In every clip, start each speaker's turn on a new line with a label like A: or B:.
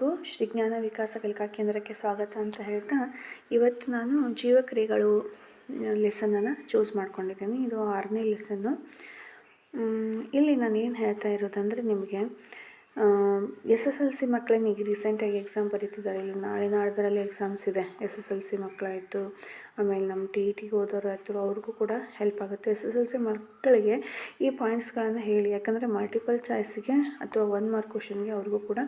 A: ಎಲ್ಲರಿಗೂ ಶ್ರೀ ಜ್ಞಾನ ವಿಕಾಸ ಕಲಿಕಾ ಕೇಂದ್ರಕ್ಕೆ ಸ್ವಾಗತ ಅಂತ ಹೇಳ್ತಾ ಇವತ್ತು ನಾನು ಜೀವಕ್ರಿಯೆಗಳು ಲೆಸನನ್ನು ಚೂಸ್ ಮಾಡ್ಕೊಂಡಿದ್ದೀನಿ. ಇದು ಆರನೇ ಲೆಸನ್ನು ಇಲ್ಲಿ ನಾನು ಏನು ಹೇಳ್ತಾ ಇರೋದಂದರೆ ನಿಮಗೆ ಎಸ್ ಎಸ್ ಎಲ್ ಸಿ ಮಕ್ಕಳನ್ನ ಈಗ ರೀಸೆಂಟಾಗಿ ಎಕ್ಸಾಮ್ ಬರೀತಿದ್ದಾರೆ. ಇಲ್ಲಿ ನಾಳೆ ನಾಡ್ದರಲ್ಲಿ ಎಕ್ಸಾಮ್ಸ್ ಇದೆ. ಎಸ್ ಎಸ್ ಎಲ್ ಸಿ ಮಕ್ಕಳಾಯಿತು ಆಮೇಲೆ ನಮ್ಮ ಟಿ ಇ ಟಿಗೆ ಓದೋರು ಆಯಿತು ಅವ್ರಿಗೂ ಕೂಡ ಹೆಲ್ಪ್ ಆಗುತ್ತೆ. ಎಸ್ ಎಸ್ ಎಲ್ ಸಿ ಮಕ್ಕಳಿಗೆ ಈ ಪಾಯಿಂಟ್ಸ್ಗಳನ್ನು ಹೇಳಿ, ಯಾಕಂದರೆ ಮಲ್ಟಿಪಲ್ ಚಾಯ್ಸಿಗೆ ಅಥವಾ ಒನ್ ಮಾರ್ಕ್ ಕ್ವಶನ್ಗೆ ಅವ್ರಿಗೂ ಕೂಡ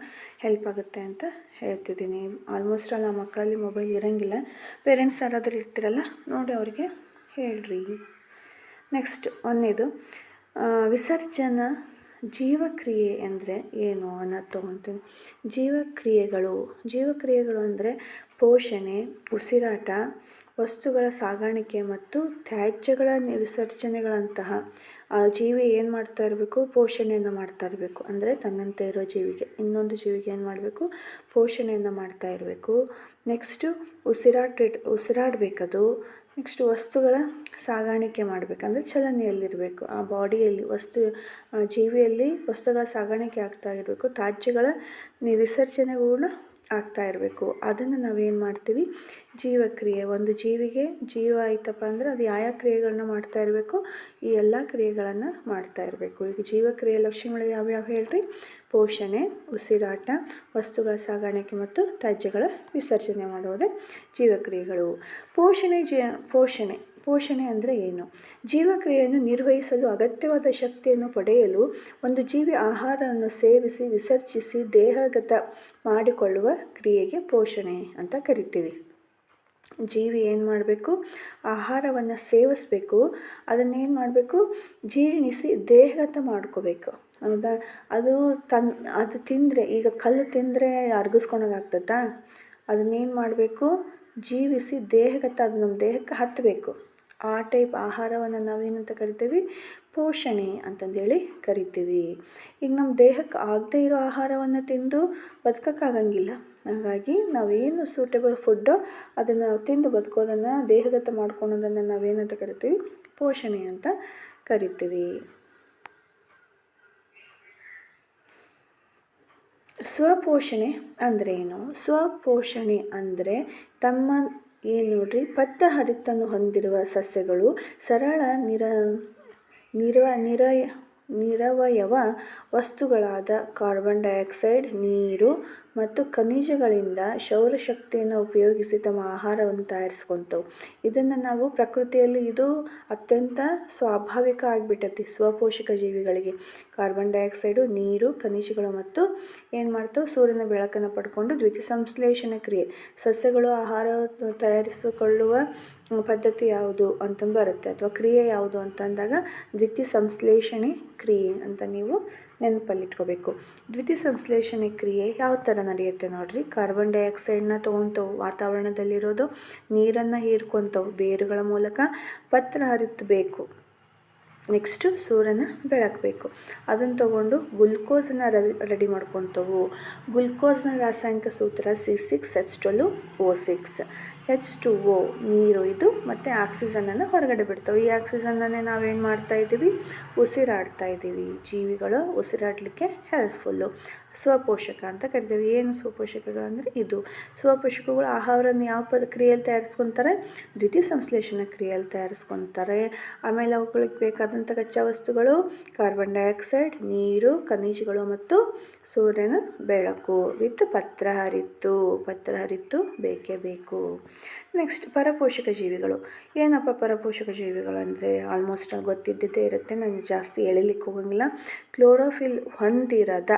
A: ಹೆಲ್ಪ್ ಆಗುತ್ತೆ ಅಂತ ಹೇಳ್ತಿದ್ದೀನಿ. ಆಲ್ಮೋಸ್ಟ್ ಆಲ್ ಆ ಮಕ್ಕಳಲ್ಲಿ ಮೊಬೈಲ್ ಇರೋಂಗಿಲ್ಲ. ಪೇರೆಂಟ್ಸ್ ಯಾರಾದರೂ ಇರ್ತಿರಲ್ಲ, ನೋಡಿ ಅವರಿಗೆ ಹೇಳ್ರಿ. ನೆಕ್ಸ್ಟ್ ಒಂದೇದು ವಿಸರ್ಜನ ಜೀವಕ್ರಿಯೆ ಅಂದರೆ ಏನು ಅನ್ನೋದು ತೊಗೊತೀನಿ. ಜೀವಕ್ರಿಯೆಗಳು ಜೀವಕ್ರಿಯೆಗಳು ಅಂದರೆ ಪೋಷಣೆ, ಉಸಿರಾಟ ವಸ್ತುಗಳ ಸಾಗಾಣಿಕೆ ಮತ್ತು ತ್ಯಾಜ್ಯಗಳ ವಿಸರ್ಜನೆಗಳಂತಹ, ಆ ಜೀವಿ ಏನು ಮಾಡ್ತಾ ಇರಬೇಕು? ಪೋಷಣೆಯನ್ನು ಮಾಡ್ತಾ ಇರಬೇಕು. ಅಂದರೆ ತನ್ನಂತೆ ಇರೋ ಜೀವಿಗೆ. ಇನ್ನೊಂದು ಜೀವಿಗೆ ಏನು ಮಾಡಬೇಕು? ಪೋಷಣೆಯನ್ನು ಮಾಡ್ತಾ ಇರಬೇಕು. ನೆಕ್ಸ್ಟು ಉಸಿರಾಟ ಉಸಿರಾಡಬೇಕದು. ನೆಕ್ಸ್ಟ್ ವಸ್ತುಗಳ ಸಾಗಾಣಿಕೆ ಮಾಡಬೇಕಂದ್ರೆ ಚಲನೆಯಲ್ಲಿರಬೇಕು. ಆ ಬಾಡಿಯಲ್ಲಿ, ವಸ್ತು ಜೀವಿಯಲ್ಲಿ ವಸ್ತುಗಳ ಸಾಗಾಣಿಕೆ ಆಗ್ತಾ ಇರಬೇಕು. ತ್ಯಾಜ್ಯಗಳ ವಿಸರ್ಜನೆಗಳು ಆಗ್ತಾ ಇರಬೇಕು. ಅದನ್ನು ನಾವೇನು ಮಾಡ್ತೀವಿ? ಜೀವಕ್ರಿಯೆ. ಒಂದು ಜೀವಿಗೆ ಜೀವ ಆಯ್ತಪ್ಪ ಅಂದರೆ ಅದು ಯಾವ ಕ್ರಿಯೆಗಳನ್ನ ಮಾಡ್ತಾ ಇರಬೇಕು? ಈ ಎಲ್ಲ ಕ್ರಿಯೆಗಳನ್ನು ಮಾಡ್ತಾ ಇರಬೇಕು. ಈಗ ಜೀವಕ್ರಿಯೆ ಲಕ್ಷಣಗಳು ಯಾವ್ಯಾವ ಹೇಳ್ರಿ? ಪೋಷಣೆ, ಉಸಿರಾಟ, ವಸ್ತುಗಳ ಸಾಗಾಣಿಕೆ ಮತ್ತು ತ್ಯಾಜ್ಯಗಳ ವಿಸರ್ಜನೆ ಮಾಡುವುದೇ ಜೀವಕ್ರಿಯೆಗಳು. ಪೋಷಣೆ ಜ, ಪೋಷಣೆ. ಪೋಷಣೆ ಅಂದರೆ ಏನು? ಜೀವಕ್ರಿಯೆಯನ್ನು ನಿರ್ವಹಿಸಲು ಅಗತ್ಯವಾದ ಶಕ್ತಿಯನ್ನು ಪಡೆಯಲು ಒಂದು ಜೀವಿ ಆಹಾರವನ್ನು ಸೇವಿಸಿ, ವಿಸರ್ಜಿಸಿ, ದೇಹಗತ ಮಾಡಿಕೊಳ್ಳುವ ಕ್ರಿಯೆಗೆ ಪೋಷಣೆ ಅಂತ ಕರಿತೀವಿ. ಜೀವಿ ಏನು ಮಾಡಬೇಕು? ಆಹಾರವನ್ನು ಸೇವಿಸಬೇಕು. ಅದನ್ನೇನು ಮಾಡಬೇಕು? ಜೀರ್ಣಿಸಿ, ದೇಹಗತ ಮಾಡ್ಕೋಬೇಕು. ಹೌದಾ? ಅದು ತನ್, ಅದು ತಿಂದರೆ, ಈಗ ಕಲ್ಲು ತಿಂದರೆ ಅರ್ಗಿಸ್ಕೊಳೋಕ್ಕಾಗ್ತದಾ ಅದನ್ನೇನು ಮಾಡಬೇಕು? ಜೀವಿಸಿ ದೇಹಗತ, ಅದು ನಮ್ಮ ದೇಹಕ್ಕೆ ಹತ್ತಬೇಕು ಆ ಟೈಪ್ ಆಹಾರವನ್ನು ನಾವೇನಂತ ಕರಿತೀವಿ? ಪೋಷಣೆ ಅಂತಂದೇಳಿ ಕರಿತೀವಿ. ಈಗ ನಮ್ಮ ದೇಹಕ್ಕೆ ಆಗದೇ ಇರೋ ಆಹಾರವನ್ನು ತಿಂದು ಬದುಕೋಕ್ಕಾಗಂಗಿಲ್ಲ. ಹಾಗಾಗಿ ನಾವೇನು ಸೂಟೇಬಲ್ ಫುಡ್ಡು ಅದನ್ನು ತಿಂದು ಬದುಕೋದನ್ನು, ದೇಹಗತ ಮಾಡ್ಕೊಳೋದನ್ನು ನಾವೇನಂತ ಕರಿತೀವಿ? ಪೋಷಣೆ ಅಂತ ಕರಿತೀವಿ. ಸ್ವಪೋಷಣೆ ಅಂದರೆ ಏನು ಸ್ವಪೋಷಣೆ ಅಂದರೆ ತಮ್ಮ ಏನು ನೋಡ್ರಿ? ಪತ್ತ ಹರಿತನ್ನು ಹೊಂದಿರುವ ಸಸ್ಯಗಳು ಸರಳ ನಿರ ನಿರ ನಿರಯ ನಿರವಯವ ವಸ್ತುಗಳಾದ ಕಾರ್ಬನ್ ಡೈಆಕ್ಸೈಡ್, ನೀರು ಮತ್ತು ಖನಿಜಗಳಿಂದ ಸೌರಶಕ್ತಿಯನ್ನು ಉಪಯೋಗಿಸಿ ತಮ್ಮ ಆಹಾರವನ್ನು ತಯಾರಿಸ್ಕೊತವು ಇದನ್ನು ನಾವು ಪ್ರಕೃತಿಯಲ್ಲಿ ಇದು ಅತ್ಯಂತ ಸ್ವಾಭಾವಿಕ ಆಗಿಬಿಟ್ಟೈತಿ ಸ್ವಪೋಷಕ ಜೀವಿಗಳಿಗೆ. ಕಾರ್ಬನ್ ಡೈಆಕ್ಸೈಡು, ನೀರು, ಖನಿಜಗಳು ಮತ್ತು ಏನು ಮಾಡ್ತವೆ ಸೂರ್ಯನ ಬೆಳಕನ್ನು ಪಡ್ಕೊಂಡು ದ್ವಿತೀಯ ಸಂಶ್ಲೇಷಣೆ ಕ್ರಿಯೆ. ಸಸ್ಯಗಳು ಆಹಾರ ತಯಾರಿಸಿಕೊಳ್ಳುವ ಪದ್ಧತಿ ಯಾವುದು ಅಂತಂದು ಬರುತ್ತೆ. ಅಥವಾ ಕ್ರಿಯೆ ಯಾವುದು ಅಂತಂದಾಗ ದ್ವಿತೀಯ ಸಂಶ್ಲೇಷಣೆ ಕ್ರಿಯೆ ಅಂತ ನೀವು ನೆನಪಲ್ಲಿಟ್ಕೋಬೇಕು. ದ್ವಿತೀಯ ಸಂಶ್ಲೇಷಣೆ ಕ್ರಿಯೆ ಯಾವ ಥರ ನಡೆಯುತ್ತೆ ನೋಡಿರಿ? ಕಾರ್ಬನ್ ಡೈಆಕ್ಸೈಡ್ನ ತೊಗೊತವು, ವಾತಾವರಣದಲ್ಲಿರೋದು, ನೀರನ್ನು ಹೀರ್ಕೊತವು, ಬೇರುಗಳ ಮೂಲಕ ಪತ್ರ ಹರಿತಬೇಕು. ನೆಕ್ಸ್ಟು ಸೂರ್ಯನ ಬೆಳಕಬೇಕು. ಅದನ್ನು ತಗೊಂಡು ಗ್ಲುಕೋಸನ್ನು ರೆಡಿ ಮಾಡ್ಕೊತವು. ಗ್ಲುಕೋಸ್ನ ರಾಸಾಯನಿಕ ಸೂತ್ರ C six H twelve O six H two O ನೀರು ಇದು, ಮತ್ತು ಆಕ್ಸಿಜನನ್ನು ಹೊರಗಡೆ ಬಿಡ್ತವೆ. ಈ ಆಕ್ಸಿಜನನ್ನೇ ನಾವೇನು ಮಾಡ್ತಾ ಇದ್ದೀವಿ? ಉಸಿರಾಡ್ತಾ ಇದ್ದೀವಿ. ಜೀವಿಗಳು ಉಸಿರಾಡಲಿಕ್ಕೆ ಹೆಲ್ಪ್ಫುಲ್ಲು ಸ್ವಪೋಷಕ ಅಂತ ಕರಿತೀವಿ. ಏನು ಸ್ವಪೋಷಕಗಳು ಅಂದರೆ ಇದು. ಸ್ವಪೋಷಕಗಳು ಆಹಾರವನ್ನು ಯಾವ ಪದ, ಕ್ರಿಯೆಯಲ್ಲಿ ತಯಾರಿಸ್ಕೊತಾರೆ? ದ್ವಿತೀಯ ಸಂಶ್ಲೇಷಣ ಕ್ರಿಯೆಯಲ್ಲಿ ತಯಾರಿಸ್ಕೊತಾರೆ. ಆಮೇಲೆ ಅವುಗಳಿಗೆ ಬೇಕಾದಂಥ ಕಚ್ಚಾ ವಸ್ತುಗಳು ಕಾರ್ಬನ್ ಡೈಆಕ್ಸೈಡ್ ನೀರು, ಖನಿಜಗಳು ಮತ್ತು ಸೂರ್ಯನ ಬೆಳಕು. ವಿತ್ ಪತ್ರ ಹರಿತು. ಪತ್ರ ಹರಿತು ಬೇಕೇ ಬೇಕು. ನೆಕ್ಸ್ಟ್ ಪರಪೋಷಕ ಜೀವಿಗಳು. ಏನಪ್ಪ ಪರಪೋಷಕ ಜೀವಿಗಳು ಅಂದರೆ ಆಲ್ಮೋಸ್ಟ್ ಗೊತ್ತಿದ್ದೇ ಇರುತ್ತೆ, ನಾನು ಜಾಸ್ತಿ ಎಳಿಲಿಕ್ಕೆ ಹೋಗಂಗಿಲ್ಲ. ಕ್ಲೋರೋಫಿಲ್ ಹೊಂದಿರದ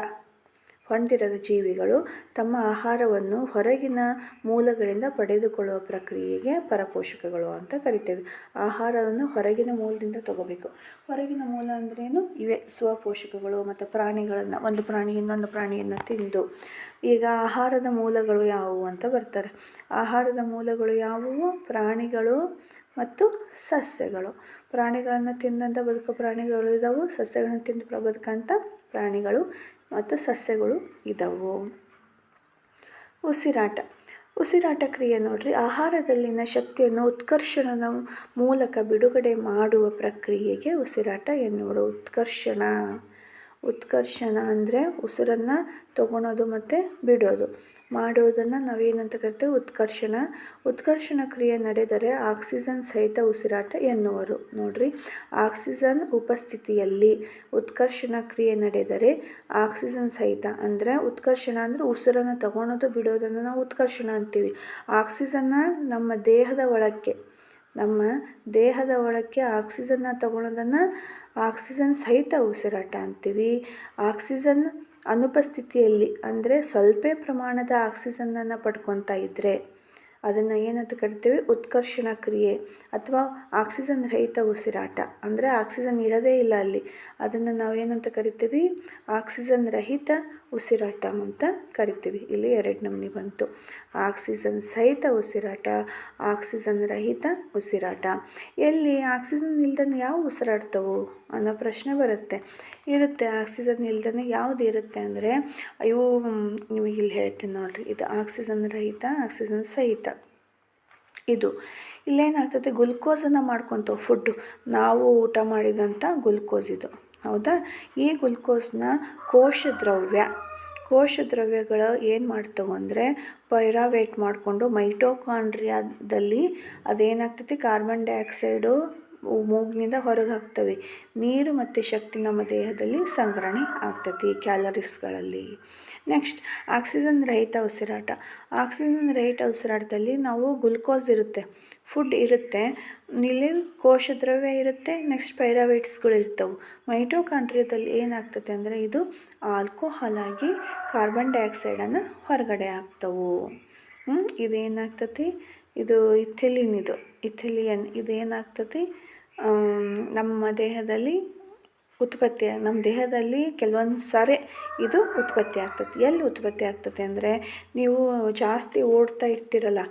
A: ಹೊಂದಿರದ ಜೀವಿಗಳು ತಮ್ಮ ಆಹಾರವನ್ನು ಹೊರಗಿನ ಮೂಲಗಳಿಂದ ಪಡೆದುಕೊಳ್ಳುವ ಪ್ರಕ್ರಿಯೆಗೆ ಪರಪೋಷಕಗಳು ಅಂತ ಕರಿತೇವೆ. ಆಹಾರವನ್ನು ಹೊರಗಿನ ಮೂಲದಿಂದ ತಗೋಬೇಕು. ಹೊರಗಿನ ಮೂಲ ಅಂದ್ರೇನು? ಇವೆ ಸ್ವಪೋಷಕಗಳು ಮತ್ತು ಪ್ರಾಣಿಗಳನ್ನು, ಒಂದು ಪ್ರಾಣಿ ಇನ್ನೊಂದು ಪ್ರಾಣಿಯನ್ನು ತಿಂದು ಈಗ ಆಹಾರದ ಮೂಲಗಳು ಯಾವುವು ಅಂತ ಬರ್ತಾರೆ. ಆಹಾರದ ಮೂಲಗಳು ಯಾವುವು? ಪ್ರಾಣಿಗಳು ಮತ್ತು ಸಸ್ಯಗಳು. ಪ್ರಾಣಿಗಳನ್ನು ತಿಂದಂಥ ಬದುಕು ಪ್ರಾಣಿಗಳು ಇದ್ದಾವೆ ಸಸ್ಯಗಳನ್ನು ತಿಂದು ಬದುಕಂಥ ಪ್ರಾಣಿಗಳು ಮತ್ತು ಸಸ್ಯಗಳು ಇದ್ದಾವೆ ಉಸಿರಾಟ. ಉಸಿರಾಟ ಕ್ರಿಯೆ ನೋಡ್ರಿ, ಆಹಾರದಲ್ಲಿನ ಶಕ್ತಿಯನ್ನು ಉತ್ಕರ್ಷಣದ ಮೂಲಕ ಬಿಡುಗಡೆ ಮಾಡುವ ಪ್ರಕ್ರಿಯೆಗೆ ಉಸಿರಾಟ ಎನ್ನುವುದು, ಉತ್ಕರ್ಷಣ. ಉತ್ಕರ್ಷಣ ಅಂದರೆ ಉಸಿರನ್ನು ತಗೊಳೋದು ಮತ್ತು ಬಿಡೋದು. ಮಾಡೋದನ್ನು ನಾವೇನಂತ ಕರಿತೇವೆ? ಉತ್ಕರ್ಷಣ. ಉತ್ಕರ್ಷಣ ಕ್ರಿಯೆ ನಡೆದರೆ ಆಕ್ಸಿಜನ್ ಸಹಿತ ಉಸಿರಾಟ ಎನ್ನುವರು. ನೋಡ್ರಿ, ಆಕ್ಸಿಜನ್ ಉಪಸ್ಥಿತಿಯಲ್ಲಿ ಉತ್ಕರ್ಷಣ ಕ್ರಿಯೆ ನಡೆದರೆ ಆಕ್ಸಿಜನ್ ಸಹಿತ ಅಂದರೆ ಉತ್ಕರ್ಷಣ ಅಂದರೆ ಉಸಿರನ್ನು ತಗೊಳೋದು, ಬಿಡೋದನ್ನು ನಾವು ಉತ್ಕರ್ಷಣ ಅಂತೀವಿ. ಆಕ್ಸಿಜನ್ನ ನಮ್ಮ ದೇಹದ ಒಳಕ್ಕೆ, ನಮ್ಮ ದೇಹದ ಒಳಕ್ಕೆ ಆಕ್ಸಿಜನ್ನ ತಗೊಳ್ಳೋದನ್ನು ಆಕ್ಸಿಜನ್ ಸಹಿತ ಉಸಿರಾಟ ಅಂತೀವಿ. ಆಕ್ಸಿಜನ್ ಅನುಪಸ್ಥಿತಿಯಲ್ಲಿ ಅಂದರೆ ಸ್ವಲ್ಪ ಪ್ರಮಾಣದ ಆಕ್ಸಿಜನನ್ನು ಪಡ್ಕೊತಾ ಇದ್ದರೆ ಅದನ್ನು ಏನಂತ ಕರಿತೀವಿ? ಉತ್ಕರ್ಷಣ ಕ್ರಿಯೆ ಅಥವಾ ಆಕ್ಸಿಜನ್ ರಹಿತ ಉಸಿರಾಟ. ಅಂದರೆ ಆಕ್ಸಿಜನ್ ಇರೋದೇ ಇಲ್ಲ ಅಲ್ಲಿ. ಅದನ್ನು ನಾವು ಏನಂತ ಕರಿತೀವಿ? ಆಕ್ಸಿಜನ್ ರಹಿತ ಉಸಿರಾಟ ಅಂತ ಕರಿತೀವಿ. ಇಲ್ಲಿ ಎರಡು ನಮೂನೆ ಬಂತು. ಆಕ್ಸಿಜನ್ ಸಹಿತ ಉಸಿರಾಟ, ಆಕ್ಸಿಜನ್ ರಹಿತ ಉಸಿರಾಟ. ಎಲ್ಲಿ ಆಕ್ಸಿಜನ್ ಇಲ್ದನ್ನು ಯಾವ ಉಸಿರಾಡ್ತವು ಅನ್ನೋ ಪ್ರಶ್ನೆ ಬರುತ್ತೆ. ಇರುತ್ತೆ ಆಕ್ಸಿಜನ್ ಇಲ್ದನ್ನು ಯಾವುದು ಇರುತ್ತೆ ಅಂದರೆ ಇವು ನಿಮಗೆ ಇಲ್ಲಿ ಹೇಳ್ತೀನಿ ನೋಡಿರಿ. ಇದು ಆಕ್ಸಿಜನ್ ರಹಿತ, ಆಕ್ಸಿಜನ್ ಸಹಿತ. ಇದು. ಇಲ್ಲೇನಾಗ್ತದೆ, ಗ್ಲುಕೋಸನ್ನು ಮಾಡ್ಕೊತವು ಫುಡ್ಡು ನಾವು ಊಟ ಮಾಡಿದಂಥ ಗ್ಲುಕೋಸ್ ಇದು. ಹೌದಾ? ಈ ಗ್ಲುಕೋಸ್ನ ಕೋಶ ದ್ರವ್ಯ ಕೋಶ ದ್ರವ್ಯಗಳು ಏನು ಮಾಡ್ತವೆ ಅಂದರೆ ಪೈರಾವೇಟ್ ಮಾಡಿಕೊಂಡು ಮೈಟೋಕಾಂಡ್ರಿಯಾದಲ್ಲಿ ಅದೇನಾಗ್ತೈತಿ? ಕಾರ್ಬನ್ ಡೈಆಕ್ಸೈಡು ಮೂಗಿನಿಂದ ಹೊರಗೆ ಹಾಕ್ತವೆ. ನೀರು ಮತ್ತು ಶಕ್ತಿ ನಮ್ಮ ದೇಹದಲ್ಲಿ ಸಂಗ್ರಹಣೆ ಆಗ್ತೈತಿ ಕ್ಯಾಲರೀಸ್ಗಳಲ್ಲಿ. ನೆಕ್ಸ್ಟ್, ಆಕ್ಸಿಜನ್ ರಹಿತ ಉಸಿರಾಟ. ಆಕ್ಸಿಜನ್ ರಹಿತ ಉಸಿರಾಟದಲ್ಲಿ ನಾವು ಗ್ಲುಕೋಸ್ ಇರುತ್ತೆ. ಫುಡ್ ಇರುತ್ತೆ. ಇಲ್ಲಿ ಕೋಶ ದ್ರವ್ಯ ಇರುತ್ತೆ ನೆಕ್ಸ್ಟ್ ಪೈರಾವೈಟ್ಸ್ಗಳು ಇರ್ತವೆ ಮೈಟೋಕಾಂಡ್ರಿಯಾದಲ್ಲಿ ಏನಾಗ್ತದೆ ಅಂದರೆ ಇದು ಆಲ್ಕೋಹಾಲ್ ಆಗಿ ಕಾರ್ಬನ್ ಡೈಆಕ್ಸೈಡನ್ನು ಹೊರಗಡೆ ಆಗ್ತವೆ ಇದೇನಾಗ್ತತಿ ಇದು ಇಥಿಲಿನ್ ಇದು. ಇಥಿಲಿಯನ್ ಇದೇನಾಗ್ತತಿ ನಮ್ಮ ದೇಹದಲ್ಲಿ ಉತ್ಪತ್ತಿ ನಮ್ಮ ದೇಹದಲ್ಲಿ ಕೆಲವೊಂದು ಸಾರಿ ಇದು ಉತ್ಪತ್ತಿ ಆಗ್ತದೆ ಎಲ್ಲಿ ಉತ್ಪತ್ತಿ ಆಗ್ತದೆ ಅಂದರೆ, ನೀವು ಜಾಸ್ತಿ ಓಡ್ತಾ ಇರ್ತೀರಲ್ಲ,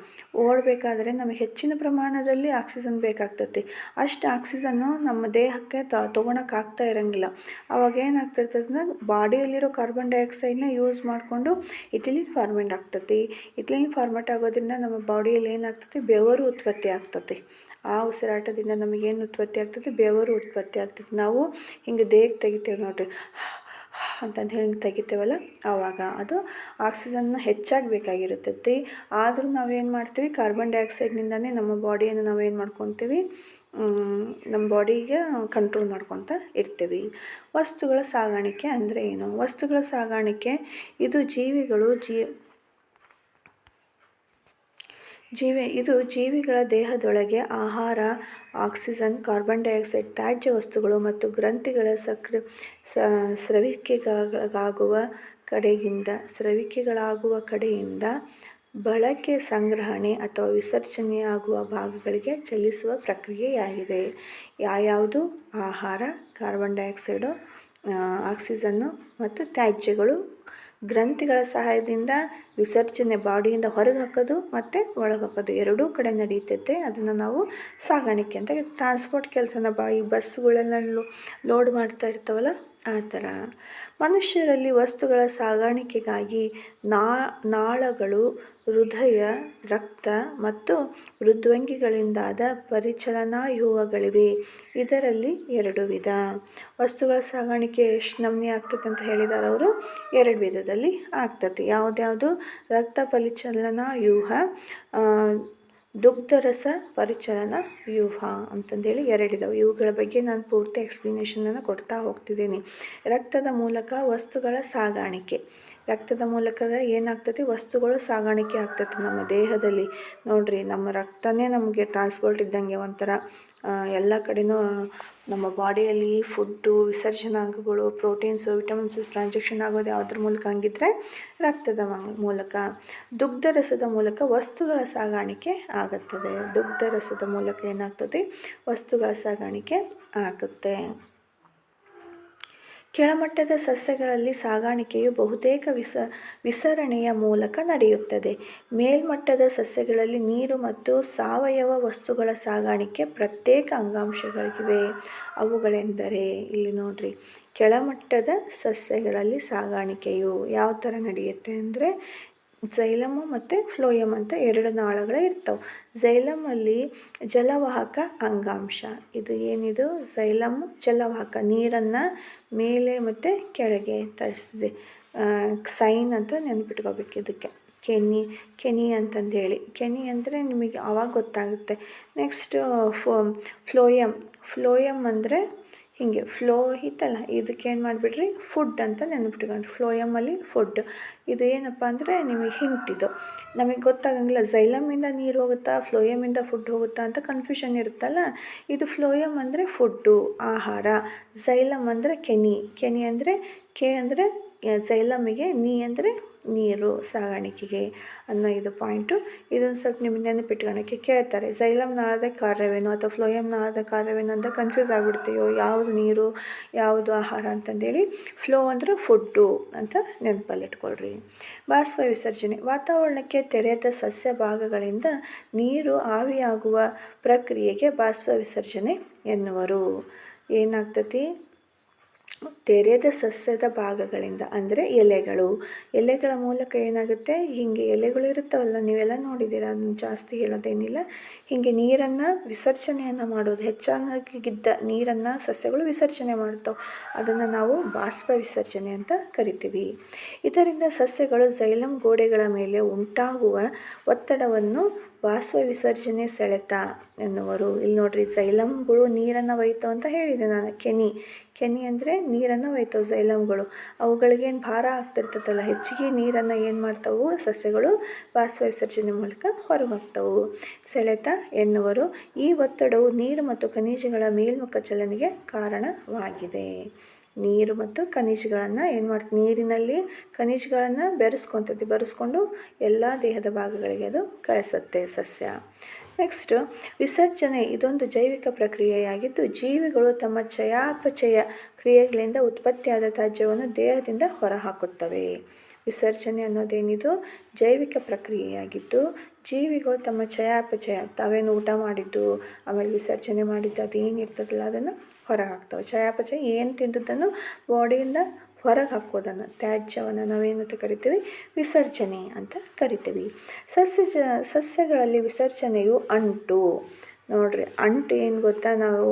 A: ಓಡಬೇಕಾದ್ರೆ ನಮಗೆ ಹೆಚ್ಚಿನ ಪ್ರಮಾಣದಲ್ಲಿ ಆಕ್ಸಿಜನ್ ಬೇಕಾಗ್ತದೆ ಅಷ್ಟು ಆಕ್ಸಿಜನ್ನು ನಮ್ಮ ದೇಹಕ್ಕೆ ತೊಗೊಳಕ್ಕಾಗ್ತಾ ಇರೋಂಗಿಲ್ಲ. ಅವಾಗ ಏನಾಗ್ತಿರ್ತದೆ ಅಂದರೆ, ಬಾಡಿಯಲ್ಲಿರೋ ಕಾರ್ಬನ್ ಡೈಆಕ್ಸೈಡ್ನ ಯೂಸ್ ಮಾಡಿಕೊಂಡು ಇಥಿಲಿನ್ ಫಾರ್ಮೆಂಟ್ ಆಗ್ತದೆ ಇಥಿಲಿನ್ ಫಾರ್ಮೆಟ್ ಆಗೋದ್ರಿಂದ ನಮ್ಮ ಬಾಡಿಯಲ್ಲಿ ಏನಾಗ್ತದೆ ಬೆವರು ಉತ್ಪತ್ತಿ ಆಗ್ತದೆ ಆ ಉಸಿರಾಟದಿಂದ ನಮಗೇನು ಉತ್ಪತ್ತಿ ಆಗ್ತದೆ? ಬೆವರು ಉತ್ಪತ್ತಿ ಆಗ್ತದೆ. ನಾವು ಹಿಂಗೆ ದೇಹಕ್ಕೆ ತೆಗಿತೇವೆ ನೋಡಿರಿ. ಅಂತಂದು ಹೇಳಿ ತೆಗಿತೇವಲ್ಲ? ಆವಾಗ ಅದು ಆಕ್ಸಿಜನ್ನ ಹೆಚ್ಚಾಗಿ ಬೇಕಾಗಿರುತ್ತದೆ ಆದರೂ ನಾವೇನು ಮಾಡ್ತೀವಿ? ಕಾರ್ಬನ್ ಡೈಆಕ್ಸೈಡ್ನಿಂದನೇ ನಮ್ಮ ಬಾಡಿಯನ್ನು ನಾವೇನು ಮಾಡ್ಕೊತೀವಿ? ನಮ್ಮ ಬಾಡಿಗೆ ಕಂಟ್ರೋಲ್ ಮಾಡ್ಕೊತ ಇರ್ತೀವಿ. ವಸ್ತುಗಳ ಸಾಗಾಣಿಕೆ ಅಂದರೆ ಏನು? ವಸ್ತುಗಳ ಸಾಗಾಣಿಕೆ, ಇದು ಜೀವಿಗಳು ಜೀ ಜೀವಿ, ಇದು ಜೀವಿಗಳ ದೇಹದೊಳಗೆ ಆಹಾರ, ಆಕ್ಸಿಜನ್, ಕಾರ್ಬನ್ ಡೈಆಕ್ಸೈಡ್, ತ್ಯಾಜ್ಯ ವಸ್ತುಗಳು ಮತ್ತು ಗ್ರಂಥಿಗಳ ಸಕ್ರ ಸ್ರವಿಕೆಗಳಾಗುವ ಕಡೆಯಿಂದ ಸ್ರವಿಕೆಗಳಾಗುವ ಕಡೆಯಿಂದ ಬಳಕೆ, ಸಂಗ್ರಹಣೆ ಅಥವಾ ವಿಸರ್ಜನೆಯಾಗುವ ಭಾಗಗಳಿಗೆ ಚಲಿಸುವ ಪ್ರಕ್ರಿಯೆಯಾಗಿದೆ. ಯಾವ್ಯಾವುದು? ಆಹಾರ, ಕಾರ್ಬನ್ ಡೈಆಕ್ಸೈಡು ಆಕ್ಸಿಜನ್ನು ಮತ್ತು ತ್ಯಾಜ್ಯಗಳು ಗ್ರಂಥಿಗಳ ಸಹಾಯದಿಂದ ವಿಸರ್ಜನೆ ಬಾಡಿಯಿಂದ ಹೊರಗೆ ಹಾಕೋದು ಮತ್ತು ಒಳಗೆ ಹಾಕೋದು. ಎರಡೂ ಕಡೆ ನಡೀತೈತೆ ಅದನ್ನು ನಾವು ಸಾಗಾಣಿಕೆ ಅಂತ ಟ್ರಾನ್ಸ್ಪೋರ್ಟ್ ಕೆಲಸನ ಬಾ, ಈ ಬಸ್ಸುಗಳೆಲ್ಲ ಲೋಡ್ ಮಾಡ್ತಾ ಇರ್ತಾವಲ್ಲ, ಆ ಥರ. ಮನುಷ್ಯರಲ್ಲಿ ವಸ್ತುಗಳ ಸಾಗಾಣಿಕೆಗಾಗಿ ನಾಳಗಳು, ಹೃದಯ, ರಕ್ತ ಮತ್ತು ಮೃದ್ವಂಗಿಗಳಿಂದಾದ ಪರಿಚಲನಾವ್ಯೂಹಗಳಿವೆ ಇದರಲ್ಲಿ ಎರಡು ವಿಧ. ವಸ್ತುಗಳ ಸಾಗಾಣಿಕೆ ಎಷ್ಟು ನಮೂನೆ ಆಗ್ತದೆ ಅಂತ ಹೇಳಿದ್ದಾರೆ ಅವರು. ಎರಡು ವಿಧದಲ್ಲಿ ಆಗ್ತದೆ. ಯಾವುದ್ಯಾವುದು? ರಕ್ತ ಪರಿಚಲನಾ ವ್ಯೂಹ ದುಗ್ಧರಸ ಪರಿಚಲನ ವ್ಯೂಹ ಅಂತಂದೇಳಿ ಎರಡಿದವು. ಇವುಗಳ ಬಗ್ಗೆ ನಾನು ಪೂರ್ತಿ ಎಕ್ಸ್ಪ್ಲನೇಷನನ್ನು ಕೊಡ್ತಾ ಹೋಗ್ತಿದ್ದೀನಿ. ರಕ್ತದ ಮೂಲಕ ವಸ್ತುಗಳ ಸಾಗಾಣಿಕೆ. ರಕ್ತದ ಮೂಲಕ ಏನಾಗ್ತದೆ? ವಸ್ತುಗಳು ಸಾಗಾಣಿಕೆ ಆಗ್ತದೆ ನಮ್ಮ ದೇಹದಲ್ಲಿ. ನೋಡಿರಿ, ನಮ್ಮ ರಕ್ತನೇ ನಮಗೆ ಟ್ರಾನ್ಸ್ಪೋರ್ಟ್ ಇದ್ದಂಗೆ ಒಂಥರ ಎಲ್ಲ ಕಡೆಯೂ ನಮ್ಮ ಬಾಡಿಯಲ್ಲಿ ಫುಡ್ಡು ವಿಸರ್ಜನಾಂಗಗಳು ಪ್ರೋಟೀನ್ಸು, ವಿಟಮಿನ್ಸು ಟ್ರಾನ್ಸಾಕ್ಷನ್ ಆಗೋದು ಯಾವುದ್ರ ಮೂಲಕ ಹಂಗಿದ್ರೆ ರಕ್ತದ ಮೂಲಕ ದುಗ್ಧರಸದ ಮೂಲಕ ವಸ್ತುಗಳ ಸಾಗಾಣಿಕೆ ಆಗುತ್ತದೆ. ದುಗ್ಧರಸದ ಮೂಲಕ ಏನಾಗ್ತದೆ? ವಸ್ತುಗಳ ಸಾಗಾಣಿಕೆ ಆಗುತ್ತೆ. ಕೆಳಮಟ್ಟದ ಸಸ್ಯಗಳಲ್ಲಿ ಸಾಗಾಣಿಕೆಯು ಬಹುತೇಕ ವಿಸ, ವಿಸರಣೆಯ ಮೂಲಕ ನಡೆಯುತ್ತದೆ. ಮೇಲ್ಮಟ್ಟದ ಸಸ್ಯಗಳಲ್ಲಿ ನೀರು ಮತ್ತು ಸಾವಯವ ವಸ್ತುಗಳ ಸಾಗಾಣಿಕೆ ಪ್ರತ್ಯೇಕ ಅಂಗಾಂಶಗಳಿವೆ. ಅವುಗಳೆಂದರೆ, ಇಲ್ಲಿ ನೋಡ್ರಿ, ಕೆಳಮಟ್ಟದ ಸಸ್ಯಗಳಲ್ಲಿ ಸಾಗಾಣಿಕೆಯು ಯಾವ ಥರ ನಡೆಯುತ್ತೆ ಅಂದರೆ ಝೈಲಮು ಮತ್ತು ಫ್ಲೋಯಮ್ ಅಂತ ಎರಡು ನಾಳಗಳು ಇರ್ತವೆ. ಝೈಲಮಲ್ಲಿ ಜಲವಾಹಕ ಅಂಗಾಂಶ. ಇದು ಏನಿದು? ಝೈಲಮ್ ಜಲವಾಹಕ ನೀರನ್ನು ಮೇಲೆ ಮತ್ತು ಕೆಳಗೆ ತರಿಸಿದೆ ಸೈನ್ ಅಂತ ನೆನ್ಪಿಟ್ಕೋಬೇಕು ಇದಕ್ಕೆ. ಕೆನಿ ಕೆನಿ ಅಂತಂದೇಳಿ. ಕೆನಿ ಅಂದರೆ ನಿಮಗೆ ಆವಾಗ ಗೊತ್ತಾಗುತ್ತೆ. ನೆಕ್ಸ್ಟು ಫೋ, ಫ್ಲೋಯಮ್. ಫ್ಲೋಯಮ್ ಅಂದರೆ ಹೀಗೆ ಫ್ಲೋ ಇತ್ತಲ್ಲ, ಇದಕ್ಕೆ ಏನು ಮಾಡಿಬಿಡ್ರಿ? ಫುಡ್ ಅಂತ ನೆನ್ಪಿಟ್ಕೊಂಡ್ರಿ. ಫ್ಲೋಯಮಲ್ಲಿ ಫುಡ್ ಇದು ಏನಪ್ಪ ಅಂದರೆ ನಿಮಗೆ ಹಿಂಟ್ ಇದು. ನಮಗೆ ಗೊತ್ತಾಗಂಗಿಲ್ಲ ಝೈಲಮಿಂದ ನೀರು ಹೋಗುತ್ತಾ ಫ್ಲೋಯಮಿಂದ ಫುಡ್ ಹೋಗುತ್ತಾ ಅಂತ ಕನ್ಫ್ಯೂಷನ್ ಇರುತ್ತಲ್ಲ? ಇದು ಫ್ಲೋಯಮ್ ಅಂದರೆ ಫುಡ್ಡು ಆಹಾರ. ಝೈಲಮ್ ಅಂದರೆ ಕೆನಿ. ಕೆನಿ ಅಂದರೆ ಕೆ ಅಂದರೆ ಝೈಲಮಿಗೆ ನೀ ಅಂದರೆ ನೀರು ಸಾಗಾಣಿಕೆಗೆ ಅನ್ನೋ ಇದು ಪಾಯಿಂಟು. ಇದೊಂದು ಸ್ವಲ್ಪ ನಿಮಗೆ ನೆನಪಿಟ್ಕೊಳಕ್ಕೆ ಕೇಳ್ತಾರೆ. ಝೈಲಮ್ ನಾಳದ ಕಾರ್ಯವೇನು ಅಥವಾ ಫ್ಲೋಯಮ್ ನಾಳದ ಕಾರ್ಯವೇನು ಅಂತ ಕನ್ಫ್ಯೂಸ್ ಆಗಿಬಿಡ್ತೀಯೋ, ಯಾವುದು ನೀರು, ಯಾವುದು ಆಹಾರ ಅಂತಂದೇಳಿ ಫ್ಲೋ ಅಂದರೆ ಫುಡ್ಡು ಅಂತ ನೆನಪಲ್ಲಿಟ್ಕೊಳ್ರಿ. ಬಾಷ್ಪ ವಿಸರ್ಜನೆ. ವಾತಾವರಣಕ್ಕೆ ತೆರೆದ ಸಸ್ಯ ಭಾಗಗಳಿಂದ ನೀರು ಆವಿಯಾಗುವ ಪ್ರಕ್ರಿಯೆಗೆ ಬಾಷ್ಪ ವಿಸರ್ಜನೆ ಎನ್ನುವರು. ಏನಾಗ್ತತಿ? ತೆರೆದ ಸಸ್ಯದ ಭಾಗಗಳಿಂದ, ಅಂದರೆ ಎಲೆಗಳು. ಎಲೆಗಳ ಮೂಲಕ ಏನಾಗುತ್ತೆ? ಹೀಗೆ ಎಲೆಗಳು ಇರುತ್ತವಲ್ಲ, ನೀವೆಲ್ಲ ನೋಡಿದ್ದೀರ? ಅದನ್ನು ಜಾಸ್ತಿ ಹೇಳೋದೇನಿಲ್ಲ. ಹೀಗೆ ನೀರನ್ನು ವಿಸರ್ಜನೆಯನ್ನು ಮಾಡೋದು ಹೆಚ್ಚಾಗಿದ್ದ ನೀರನ್ನು ಸಸ್ಯಗಳು ವಿಸರ್ಜನೆ ಮಾಡ್ತಾವೆ. ಅದನ್ನು ನಾವು ಬಾಷ್ಪ ವಿಸರ್ಜನೆ ಅಂತ ಕರಿತೀವಿ. ಇದರಿಂದ ಸಸ್ಯಗಳು ಜೈಲಂ ಗೋಡೆಗಳ ಮೇಲೆ ಉಂಟಾಗುವ ಒತ್ತಡವನ್ನು ಬಾಷ್ಪ ವಿಸರ್ಜನೆ ಸೆಳೆತ ಎನ್ನುವರು. ಇಲ್ಲಿ ನೋಡ್ರಿ ಜೈಲಂಗಳು ನೀರನ್ನು ಒಯ್ತು ಅಂತ ಹೇಳಿದೆ ನಾನು, ಕೆನಿ. ಕೆನಿ ಅಂದರೆ ನೀರನ್ನು ಒಯ್ತವೆ ಜೈಲಮ್ಗಳು ಅವುಗಳಿಗೇನು ಭಾರ ಆಗ್ತಿರ್ತದಲ್ಲ ಹೆಚ್ಚಿಗೆ ನೀರನ್ನು ಏನು ಮಾಡ್ತಾವು? ಸಸ್ಯಗಳು ಬಾಷ್ಪ ವಿಸರ್ಜನೆ ಮೂಲಕ ಹೊರಗೆ ಸೆಳೆತ ಎನ್ನುವರು. ಈ ಒತ್ತಡವು ನೀರು ಮತ್ತು ಖನಿಜಗಳ ಮೇಲ್ಮುಖ ಚಲನೆಗೆ ಕಾರಣವಾಗಿದೆ. ನೀರು ಮತ್ತು ಖನಿಜಗಳನ್ನು ಏನು ಮಾಡ್ತ ನೀರಿನಲ್ಲಿ ಖನಿಜಗಳನ್ನು ಬೆರೆಸ್ಕೊತೈತಿ. ಬೆರೆಸ್ಕೊಂಡು ಎಲ್ಲ ದೇಹದ ಭಾಗಗಳಿಗೆ ಅದು ಕಳಿಸುತ್ತೆ ಸಸ್ಯ. ನೆಕ್ಸ್ಟು ವಿಸರ್ಜನೆ ಇದೊಂದು ಜೈವಿಕ ಪ್ರಕ್ರಿಯೆಯಾಗಿದ್ದು, ಜೀವಿಗಳು ತಮ್ಮ ಚಯಾಪಚಯ ಕ್ರಿಯೆಗಳಿಂದ ಉತ್ಪತ್ತಿಯಾದ ತ್ಯಾಜ್ಯವನ್ನು ದೇಹದಿಂದ ಹೊರಹಾಕುತ್ತವೆ. ವಿಸರ್ಜನೆ ಅನ್ನೋದೇನಿದು? ಜೈವಿಕ ಪ್ರಕ್ರಿಯೆಯಾಗಿದ್ದು, ಜೀವಿಗಳು ತಮ್ಮ ಚಯಾಪಚಯ, ತಾವೇನು ಊಟ ಮಾಡಿದ್ದು, ಆಮೇಲೆ ವಿಸರ್ಜನೆ ಮಾಡಿದ್ದು ಅದು ಏನಿರ್ತದಲ್ಲ ಅದನ್ನು ಹೊರಗೆ ಹಾಕ್ತವೆ ಚಯಾಪಚಯ, ಏನು ತಿಂದದ್ದನ್ನು ಬಾಡಿಯಿಂದ ಹೊರಗೆ ಹಾಕೋದನ್ನು ತ್ಯಾಜ್ಯವನ್ನು ನಾವೇನಂತ ಕರಿತೀವಿ? ವಿಸರ್ಜನೆ ಅಂತ ಕರಿತೀವಿ. ಸಸ್ಯ ಜ ಸಸ್ಯಗಳಲ್ಲಿ ವಿಸರ್ಜನೆಯು ಅಂಟು. ನೋಡ್ರಿ, ಅಂಟು ಏನು ಗೊತ್ತಾ? ನಾವು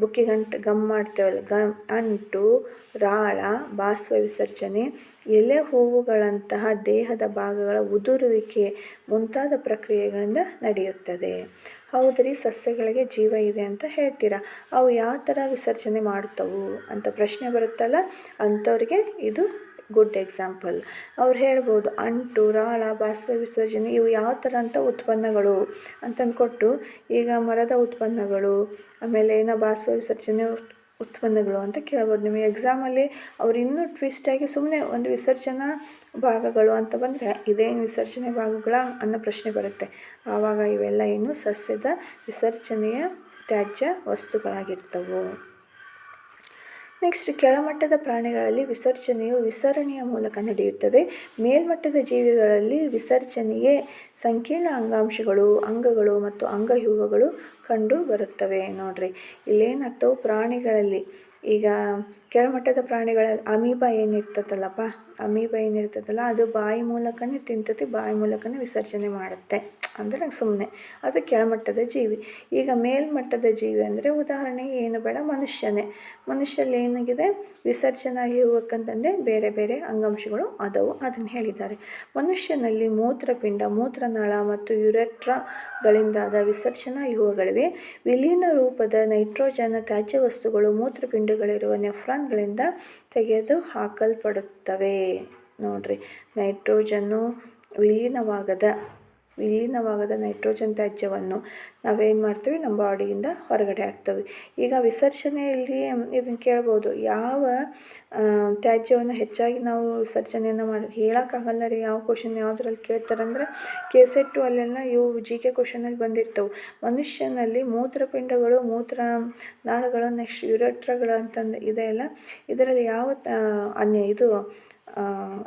A: ಬುಕ್ಕಿಗೆ ಅಂಟು ಗಮ್ ಮಾಡ್ತೇವಲ್ಲ, ಗಮ್, ಅಂಟು, ರಾಳ ಬಾಸ್ವ ವಿಸರ್ಜನೆ, ಎಲೆ ಹೂವುಗಳಂತಹ ದೇಹದ ಭಾಗಗಳ ಉದುರುವಿಕೆ ಮುಂತಾದ ಪ್ರಕ್ರಿಯೆಗಳಿಂದ ನಡೆಯುತ್ತದೆ. ಹೌದ್ರಿ, ಸಸ್ಯಗಳಿಗೆ ಜೀವ ಇದೆ ಅಂತ ಹೇಳ್ತೀರಾ? ಅವು ಯಾವ ಥರ ವಿಸರ್ಜನೆ ಮಾಡ್ತವು ಅಂತ ಪ್ರಶ್ನೆ ಬರುತ್ತಲ್ಲ, ಅಂಥವ್ರಿಗೆ ಇದು ಗುಡ್ ಎಕ್ಸಾಂಪಲ್ ಅವ್ರು ಹೇಳ್ಬೋದು, ಅಂಟು, ರಾಳ, ಬಾಷ್ಪ ವಿಸರ್ಜನೆ ಇವು ಯಾವ ಥರ ಅಂತ ಉತ್ಪನ್ನಗಳು ಅಂತಂದು ಕೊಟ್ಟು ಈಗ ಮರದ ಉತ್ಪನ್ನಗಳು, ಆಮೇಲೆ ಏನೋ ಬಾಸ್ವ ವಿಸರ್ಜನೆ ಉತ್ಪನ್ನಗಳು ಅಂತ ಕೇಳ್ಬೋದು. ನಿಮಗೆ ಎಕ್ಸಾಮಲ್ಲಿ ಅವ್ರು ಇನ್ನೂ ಟ್ವಿಸ್ಟಾಗಿ ಸುಮ್ಮನೆ ಒಂದು ವಿಸರ್ಜನಾ ಭಾಗಗಳು ಅಂತ ಬಂದರೆ ಇದೇನು ವಿಸರ್ಜನೆ ಭಾಗಗಳ ಅನ್ನೋ ಪ್ರಶ್ನೆ ಬರುತ್ತೆ. ಆವಾಗ ಇವೆಲ್ಲ ಏನು ಸಸ್ಯದ ವಿಸರ್ಜನೆಯ ತ್ಯಾಜ್ಯ ವಸ್ತುಗಳಾಗಿರ್ತವೆ. ನೆಕ್ಸ್ಟ್ ಕೆಳಮಟ್ಟದ ಪ್ರಾಣಿಗಳಲ್ಲಿ ವಿಸರ್ಜನೆಯು ವಿಸರಣೆಯ ಮೂಲಕ ನಡೆಯುತ್ತದೆ. ಮೇಲ್ಮಟ್ಟದ ಜೀವಿಗಳಲ್ಲಿ ವಿಸರ್ಜನೆಗೆ ಸಂಕೀರ್ಣ ಅಂಗಾಂಶಗಳು, ಅಂಗಗಳು ಮತ್ತು ಅಂಗಹ್ಯೂಗಗಳು ಕಂಡು ಬರುತ್ತವೆ. ನೋಡ್ರಿ ಇಲ್ಲೇನಾಗ್ತವೆ ಪ್ರಾಣಿಗಳಲ್ಲಿ, ಈಗ ಕೆಳಮಟ್ಟದ ಪ್ರಾಣಿಗಳ ಅಮೀಬಾ ಏನಿರ್ತದಲ್ಲಪ್ಪ? ಅಮೀಬಾ ಏನಿರ್ತದಲ್ಲ ಅದು ಬಾಯಿ ಮೂಲಕನೇ ತಿಂತತಿ ಬಾಯಿ ಮೂಲಕನೇ ವಿಸರ್ಜನೆ ಮಾಡುತ್ತೆ. ಅಂದರೆ ಸುಮ್ಮನೆ ಅದು ಕೆಳಮಟ್ಟದ ಜೀವಿ. ಈಗ ಮೇಲ್ಮಟ್ಟದ ಜೀವಿ ಅಂದರೆ ಉದಾಹರಣೆಗೆ ಏನು ಬೇಡ, ಮನುಷ್ಯನೇ. ಮನುಷ್ಯಲ್ಲಿ ಏನಾಗಿದೆ? ವಿಸರ್ಜನಾ ಹೋಗಕ್ಕಂತಂದರೆ ಬೇರೆ ಬೇರೆ ಅಂಗಾಂಶಗಳು ಅದವು ಅದನ್ನು ಹೇಳಿದ್ದಾರೆ. ಮನುಷ್ಯನಲ್ಲಿ ಮೂತ್ರಪಿಂಡ, ಮೂತ್ರನಾಳ ಮತ್ತು ಯುರೆಟ್ರಾಗಳಿಂದಾದ ವಿಸರ್ಜನಾ ಯುವಗಳಿವೆ ವಿಲೀನ ರೂಪದ ನೈಟ್ರೋಜನ್ ತ್ಯಾಜ್ಯ ವಸ್ತುಗಳು ಮೂತ್ರಪಿಂಡಗಳಿರುವ ನೆಫ್ರಾನ್ಗಳಿಂದ ತೆಗೆದು ಹಾಕಲ್ಪಡುತ್ತವೆ. ನೋಡ್ರಿ. ನೈಟ್ರೋಜನ್ನು ವಿಲೀನವಾಗದ ವಿಲೀನವಾಗದ ನೈಟ್ರೋಜನ್ ತ್ಯಾಜ್ಯವನ್ನು ನಾವೇನು ಮಾಡ್ತೀವಿ? ನಮ್ಮ ಬಾಡಿಯಿಂದ ಹೊರಗಡೆ ಹಾಕ್ತೇವೆ. ಈಗ ವಿಸರ್ಜನೆಯಲ್ಲಿ ಇದನ್ನು ಕೇಳ್ಬೋದು. ಯಾವ ತ್ಯಾಜ್ಯವನ್ನು ಹೆಚ್ಚಾಗಿ ನಾವು ವಿಸರ್ಜನೆಯನ್ನು ಮಾಡಿ, ಹೇಳೋಕ್ಕಾಗಲ್ಲ ರೀ. ಯಾವ ಕ್ವಶನ್ ಯಾವುದ್ರಲ್ಲಿ ಕೇಳ್ತಾರಂದರೆ ಕೆ ಸೆಟ್ಟು ಅಲ್ಲೆಲ್ಲ ಇವು ಜಿ ಕೆ ಕ್ವಶನಲ್ಲಿ ಬಂದಿರ್ತವೆ. ಮನುಷ್ಯನಲ್ಲಿ ಮೂತ್ರಪಿಂಡಗಳು, ಮೂತ್ರ ನಾಳಗಳು ನೆಕ್ಸ್ಟ್ ಯುರೆಟ್ರಗಳು ಅಂತಂದು ಇದೆಯಲ್ಲ ಇದರಲ್ಲಿ ಯಾವ ಅನ್ಯ, ಇದು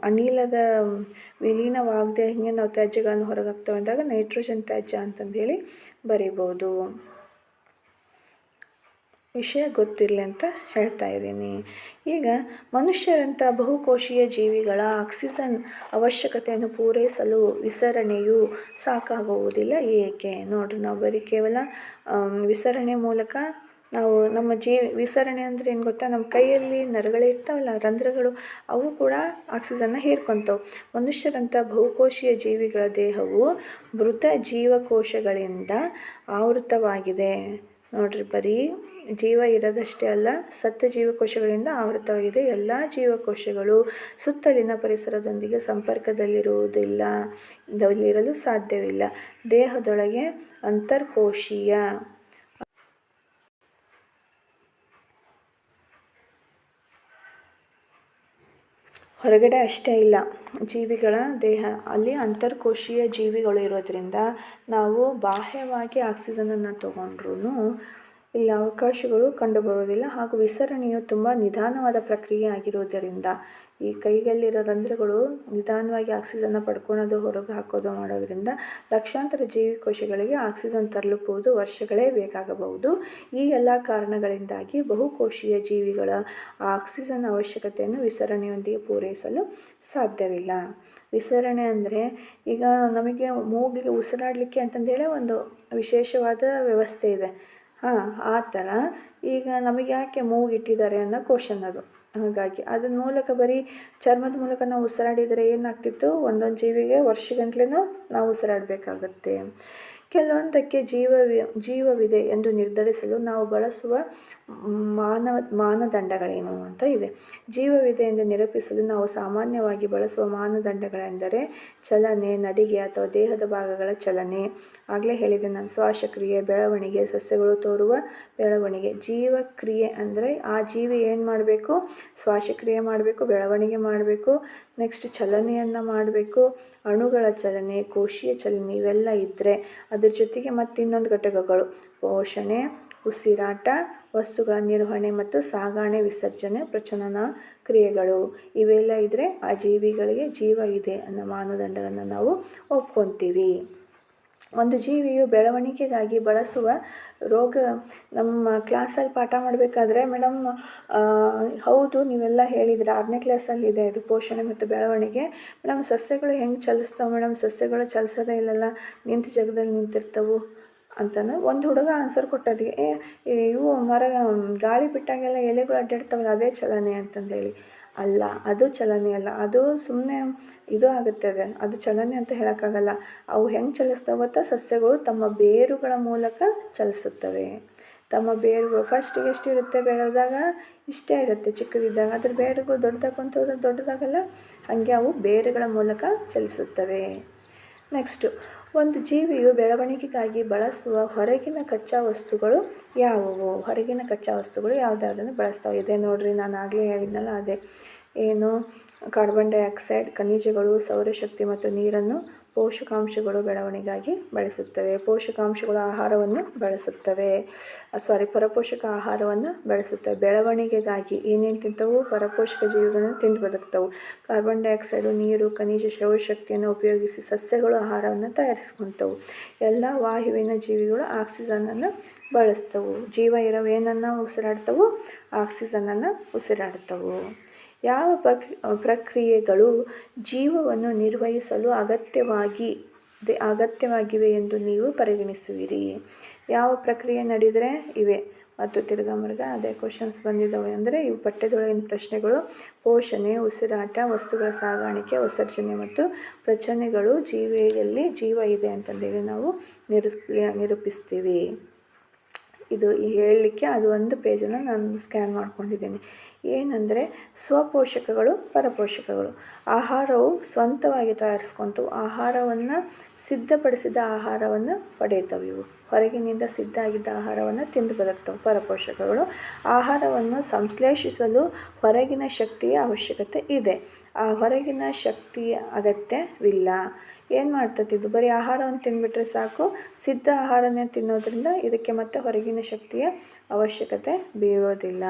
A: ಅನಿಲದ ವಿಲೀನವಾಗದೆ ಹಿಂಗೆ ನಾವು ತ್ಯಾಜ್ಯಗಳನ್ನು ಹೊರಗೆ ಹಾಕ್ತೇವೆ ಅಂದಾಗ ನೈಟ್ರೋಜನ್ ತ್ಯಾಜ್ಯ ಅಂತಂದು ಹೇಳಿ ಬರಿಬೋದು. ವಿಷಯ ಗೊತ್ತಿರಲಿ ಅಂತ ಹೇಳ್ತಾ ಇದ್ದೀನಿ. ಈಗ ಮನುಷ್ಯರಂಥ ಬಹುಕೋಶೀಯ ಜೀವಿಗಳ ಆಕ್ಸಿಜನ್ ಅವಶ್ಯಕತೆಯನ್ನು ಪೂರೈಸಲು ವಿಸರಣೆಯು ಸಾಕಾಗುವುದಿಲ್ಲ. ಏಕೆ? ನೋಡಿರಿ, ನಾವು ಬರೀ ಕೇವಲ ವಿಸರಣೆ ಮೂಲಕ ನಾವು ನಮ್ಮ ಜೀ, ವಿಸರಣೆ ಅಂದರೆ ಏನು ಗೊತ್ತಾ? ನಮ್ಮ ಕೈಯಲ್ಲಿ ನರಗಳಿರ್ತಾವಲ್ಲ ರಂಧ್ರಗಳು, ಅವು ಕೂಡ ಆಕ್ಸಿಜನ್ನ ಹೀರ್ಕೊತಾವೆ. ಮನುಷ್ಯರಂಥ ಬಹುಕೋಶೀಯ ಜೀವಿಗಳ ದೇಹವು ಮೃತ ಜೀವಕೋಶಗಳಿಂದ ಆವೃತವಾಗಿದೆ. ನೋಡ್ರಿ, ಬರೀ ಜೀವ ಇರೋದಷ್ಟೇ ಅಲ್ಲ, ಸತ್ತ ಜೀವಕೋಶಗಳಿಂದ ಆವೃತವಾಗಿದೆ. ಎಲ್ಲ ಜೀವಕೋಶಗಳು ಸುತ್ತಲಿನ ಪರಿಸರದೊಂದಿಗೆ ಸಂಪರ್ಕದಲ್ಲಿರುವುದಿಲ್ಲ, ದಲ್ಲಿರಲು ಸಾಧ್ಯವಿಲ್ಲ. ದೇಹದೊಳಗೆ ಅಂತರ್ಕೋಶೀಯ ಹೊರಗಡೆ ಅಷ್ಟೇ ಇಲ್ಲ. ಜೀವಿಗಳ ದೇಹ, ಅಲ್ಲಿ ಅಂತರ್ಕೋಶೀಯ ಜೀವಿಗಳು ಇರೋದರಿಂದ ನಾವು ಬಾಹ್ಯವಾಗಿ ಆಕ್ಸಿಜನನ್ನು ತೊಗೊಂಡ್ರೂ ಇಲ್ಲಿ ಅವಕಾಶಗಳು ಕಂಡುಬರುವುದಿಲ್ಲ ಹಾಗೂ ವಿಸರಣೆಯು ತುಂಬ ನಿಧಾನವಾದ ಪ್ರಕ್ರಿಯೆ ಆಗಿರುವುದರಿಂದ ಈ ಕೈಗಲ್ಲಿರೋ ರಂಧ್ರಗಳು ನಿಧಾನವಾಗಿ ಆಕ್ಸಿಜನ್ನ ಪಡ್ಕೊಳೋದು, ಹೊರಗೆ ಹಾಕೋದು ಮಾಡೋದರಿಂದ ಲಕ್ಷಾಂತರ ಜೀವಿಕೋಶಗಳಿಗೆ ಆಕ್ಸಿಜನ್ ತಲುಪುವುದು ವರ್ಷಗಳೇ ಬೇಕಾಗಬಹುದು. ಈ ಎಲ್ಲ ಕಾರಣಗಳಿಂದಾಗಿ ಬಹುಕೋಶೀಯ ಜೀವಿಗಳ ಆಕ್ಸಿಜನ್ ಅವಶ್ಯಕತೆಯನ್ನು ವಿಸರಣೆಯೊಂದಿಗೆ ಪೂರೈಸಲು ಸಾಧ್ಯವಿಲ್ಲ. ವಿಸರಣೆ ಅಂದರೆ ಈಗ ನಮಗೆ ಮೂಗಿಗೆ ಉಸಿರಾಡಲಿಕ್ಕೆ ಅಂತಂದೇಳಿ ಒಂದು ವಿಶೇಷವಾದ ವ್ಯವಸ್ಥೆ ಇದೆ. ಹಾಂ, ಆ ಥರ ಈಗ ನಮಗೆ ಯಾಕೆ ಮೂಗಿಟ್ಟಿದ್ದಾರೆ ಅನ್ನೋ ಕ್ವಶನ್ ಅದು. ಹಾಗಾಗಿ ಅದ್ರ ಮೂಲಕ ಬರೀ ಚರ್ಮದ ಮೂಲಕ ನಾವು ಉಸಿರಾಡಿದರೆ ಏನಾಗ್ತಿತ್ತು? ಒಂದೊಂದು ಜೀವಿಗೆ ವರ್ಷಗಂಟ್ಲೆನೂ ನಾವು ಉಸಿರಾಡಬೇಕಾಗತ್ತೆ. ಕೆಲವೊಂದಕ್ಕೆ ಜೀವ ಜೀವವಿದೆ ಎಂದು ನಿರ್ಧರಿಸಲು ನಾವು ಬಳಸುವ ಮಾನವ, ಮಾನದಂಡಗಳೇನು ಅಂತ ಇವೆ ಜೀವವಿದೆ ಎಂದು ನಿರೂಪಿಸಲು ನಾವು ಸಾಮಾನ್ಯವಾಗಿ ಬಳಸುವ ಮಾನದಂಡಗಳೆಂದರೆ ಚಲನೆ, ನಡಿಗೆ ಅಥವಾ ದೇಹದ ಭಾಗಗಳ ಚಲನೆ. ಆಗಲೇ ಹೇಳಿದೆ, ನಾನು ಶ್ವಾಸಕ್ರಿಯೆ, ಬೆಳವಣಿಗೆ, ಸಸ್ಯಗಳು ತೋರುವ ಬೆಳವಣಿಗೆ. ಜೀವಕ್ರಿಯೆ ಅಂದರೆ ಆ ಜೀವಿ ಏನು ಮಾಡಬೇಕು? ಶ್ವಾಸಕ್ರಿಯೆ ಮಾಡಬೇಕು, ಬೆಳವಣಿಗೆ ಮಾಡಬೇಕು ನೆಕ್ಸ್ಟ್ ಚಲನೆಯನ್ನು ಮಾಡಬೇಕು. ಅಣುಗಳ ಚಲನೆ, ಕೋಶೀಯ ಚಲನೆ, ಇವೆಲ್ಲ ಇದ್ದರೆ ಅದ್ರ ಜೊತೆಗೆ ಮತ್ತು ಇನ್ನೊಂದು ಘಟಕಗಳು. ಪೋಷಣೆ, ಉಸಿರಾಟ, ವಸ್ತುಗಳ ನಿರ್ವಹಣೆ ಮತ್ತು ಸಾಗಣೆ, ವಿಸರ್ಜನೆ ಪ್ರಚಲನ ಕ್ರಿಯೆಗಳು. ಇವೆಲ್ಲ ಇದ್ದರೆ ಆ ಜೀವಿಗಳಿಗೆ ಜೀವ ಇದೆ ಅನ್ನೋ ಮಾನದಂಡವನ್ನು ನಾವು ಒಪ್ಕೊತೀವಿ. ಒಂದು ಜೀವಿಯು ಬೆಳವಣಿಗೆಗಾಗಿ ಬಳಸುವ ರೋಗ, ನಮ್ಮ ಕ್ಲಾಸಲ್ಲಿ ಪಾಠ ಮಾಡಬೇಕಾದ್ರೆ ಮೇಡಮ್ ಹೌದು, ನೀವೆಲ್ಲ ಹೇಳಿದ್ರೆ ಆರನೇ ಕ್ಲಾಸಲ್ಲಿ ಇದೆ ಇದು ಪೋಷಣೆ ಮತ್ತು ಬೆಳವಣಿಗೆ. ಮೇಡಮ್ ಸಸ್ಯಗಳು ಹೆಂಗೆ ಚಲಿಸ್ತಾವೆ? ಮೇಡಮ್ ಸಸ್ಯಗಳು ಚಲಿಸೋದೇ ಇಲ್ಲಲ್ಲ, ನಿಂತ ಜಾಗದಲ್ಲಿ ನಿಂತಿರ್ತವೆ ಅಂತಾನೆ ಒಂದು ಹುಡುಗ ಆನ್ಸರ್ ಕೊಟ್ಟದ್ಗೆ ಏ, ಇವು ಮರ, ಗಾಳಿ ಬಿಟ್ಟಾಗೆಲ್ಲ ಎಲೆಗಳು ಅಡ್ಡಾಡ್ತಾವಲ್ಲ, ಅದೇ ಚಲನೆ ಅಂತಂದೇಳಿ. ಅಲ್ಲ, ಅದು ಚಲನೆ ಅಲ್ಲ, ಅದು ಸುಮ್ಮನೆ ಇದು ಆಗುತ್ತೆ ಅದು ಅದು ಚಲನೆ ಅಂತ ಹೇಳೋಕ್ಕಾಗಲ್ಲ. ಅವು ಹೆಂಗೆ ಚಲಿಸ್ತಾವೆ ಗೊತ್ತಾ ಸಸ್ಯಗಳು ತಮ್ಮ ಬೇರುಗಳ ಮೂಲಕ ಚಲಿಸುತ್ತವೆ. ತಮ್ಮ ಬೇರುಗಳು ಫಸ್ಟಿಗೆ ಎಷ್ಟು ಇರುತ್ತೆ ಬೆಳೆದಾಗ? ಇಷ್ಟೇ ಇರುತ್ತೆ, ಚಿಕ್ಕದಿದ್ದಾಗ. ಅದ್ರ ಬೇರುಗಳು ದೊಡ್ಡದಾಗುವಂಥ ದೊಡ್ಡದಾಗಲ್ಲ, ಹಾಗೆ ಅವು ಬೇರುಗಳ ಮೂಲಕ ಚಲಿಸುತ್ತವೆ. ನೆಕ್ಸ್ಟು ಒಂದು ಜೀವಿಯು ಬೆಳವಣಿಗೆಗಾಗಿ ಬಳಸುವ ಹೊರಗಿನ ಕಚ್ಚಾ ವಸ್ತುಗಳು ಯಾವುವು? ಹೊರಗಿನ ಕಚ್ಚಾ ವಸ್ತುಗಳು ಯಾವುದಾದ್ರೂ ಬಳಸ್ತಾವೆ? ಇದೆ ನೋಡಿರಿ, ನಾನು ಆಗಲೇ ಹೇಳಿದ್ನಲ್ಲ ಅದೇ. ಏನು? ಕಾರ್ಬನ್ ಡೈಆಕ್ಸೈಡ್ ಖನಿಜಗಳು, ಸೌರಶಕ್ತಿ ಮತ್ತು ನೀರನ್ನು ಪೋಷಕಾಂಶಗಳು ಬೆಳವಣಿಗೆಗಾಗಿ ಬಳಸುತ್ತವೆ. ಪೋಷಕಾಂಶಗಳು ಆಹಾರವನ್ನು ಬಳಸುತ್ತವೆ. ಸಾರಿ, ಪರಪೋಷಕ ಆಹಾರವನ್ನು ಬಳಸುತ್ತವೆ. ಬೆಳವಣಿಗೆಗಾಗಿ ಏನೇನು ತಿಂತವು? ಪರಪೋಷಕ ಜೀವಿಗಳನ್ನು ತಿಂದು ಬದುಕ್ತವು. ಕಾರ್ಬನ್ ಡೈಆಕ್ಸೈಡು, ನೀರು, ಖನಿಜ ಶ್ರವಶಕ್ತಿಯನ್ನು ಉಪಯೋಗಿಸಿ ಸಸ್ಯಗಳು ಆಹಾರವನ್ನು ತಯಾರಿಸ್ಕೊಂತವು. ಎಲ್ಲ ವಾಯುವಿನ ಜೀವಿಗಳು ಆಕ್ಸಿಜನನ್ನು ಬಳಸ್ತವು. ಜೀವ ಇರೋವೇನನ್ನು ಉಸಿರಾಡ್ತವು, ಆಕ್ಸಿಜನನ್ನು ಉಸಿರಾಡ್ತವು. ಯಾವ ಪ್ರಕ್ರಿಯೆಗಳು ಜೀವವನ್ನು ನಿರ್ವಹಿಸಲು ಅಗತ್ಯವಾಗಿ ಅಗತ್ಯವಾಗಿವೆ ಎಂದು ನೀವು ಪರಿಗಣಿಸುವಿರಿ. ಯಾವ ಪ್ರಕ್ರಿಯೆ ನಡೆದರೆ ಇವೆ. ಮತ್ತು ತಿರ್ಗಾಮರ್ಗ ಅದೇ ಕ್ವಶನ್ಸ್ ಬಂದಿದ್ದಾವೆ ಅಂದರೆ ಇವು ಪಠ್ಯದೊಳಗಿನ ಪ್ರಶ್ನೆಗಳು. ಪೋಷಣೆ, ಉಸಿರಾಟ, ವಸ್ತುಗಳ ಸಾಗಾಣಿಕೆ, ವಿಸರ್ಜನೆ ಮತ್ತು ಪ್ರಚನೆಗಳು ಜೀವಿಯಲ್ಲಿ ಜೀವ ಇದೆ ಅಂತಂದೇಳಿ ನಾವು ನಿರೂಪ್, ನಿರೂಪಿಸ್ತೀವಿ. ಇದು ಹೇಳಲಿಕ್ಕೆ ಅದು ಒಂದು ಪೇಜನ್ನು ನಾನು ಸ್ಕ್ಯಾನ್ ಮಾಡ್ಕೊಂಡಿದ್ದೀನಿ. ಏನಂದರೆ, ಸ್ವಪೋಷಕಗಳು, ಪರಪೋಷಕಗಳು. ಆಹಾರವು ಸ್ವಂತವಾಗಿ ತಯಾರಿಸ್ಕೊಂತು. ಆಹಾರವನ್ನು ಸಿದ್ಧಪಡಿಸಿದ ಆಹಾರವನ್ನು ಪಡೆಯುತ್ತವೆ ಇವು. ಹೊರಗಿನಿಂದ ಸಿದ್ಧ ಆಗಿದ್ದ ಆಹಾರವನ್ನು ತಿಂದು ಬದುಕ್ತವೆ ಪರಪೋಷಕಗಳು. ಆಹಾರವನ್ನು ಸಂಶ್ಲೇಷಿಸಲು ಹೊರಗಿನ ಶಕ್ತಿಯ ಅವಶ್ಯಕತೆ ಇದೆ. ಆ ಹೊರಗಿನ ಶಕ್ತಿಯ ಅಗತ್ಯವಿಲ್ಲ. ಏನು ಮಾಡ್ತದಿದ್ದು ಬರೀ ಆಹಾರವನ್ನು ತಿಂದುಬಿಟ್ರೆ ಸಾಕು. ಸಿದ್ಧ ಆಹಾರನೇ ತಿನ್ನೋದ್ರಿಂದ ಇದಕ್ಕೆ ಮತ್ತೆ ಹೊರಗಿನ ಶಕ್ತಿಯ ಅವಶ್ಯಕತೆ ಬೀರೋದಿಲ್ಲ.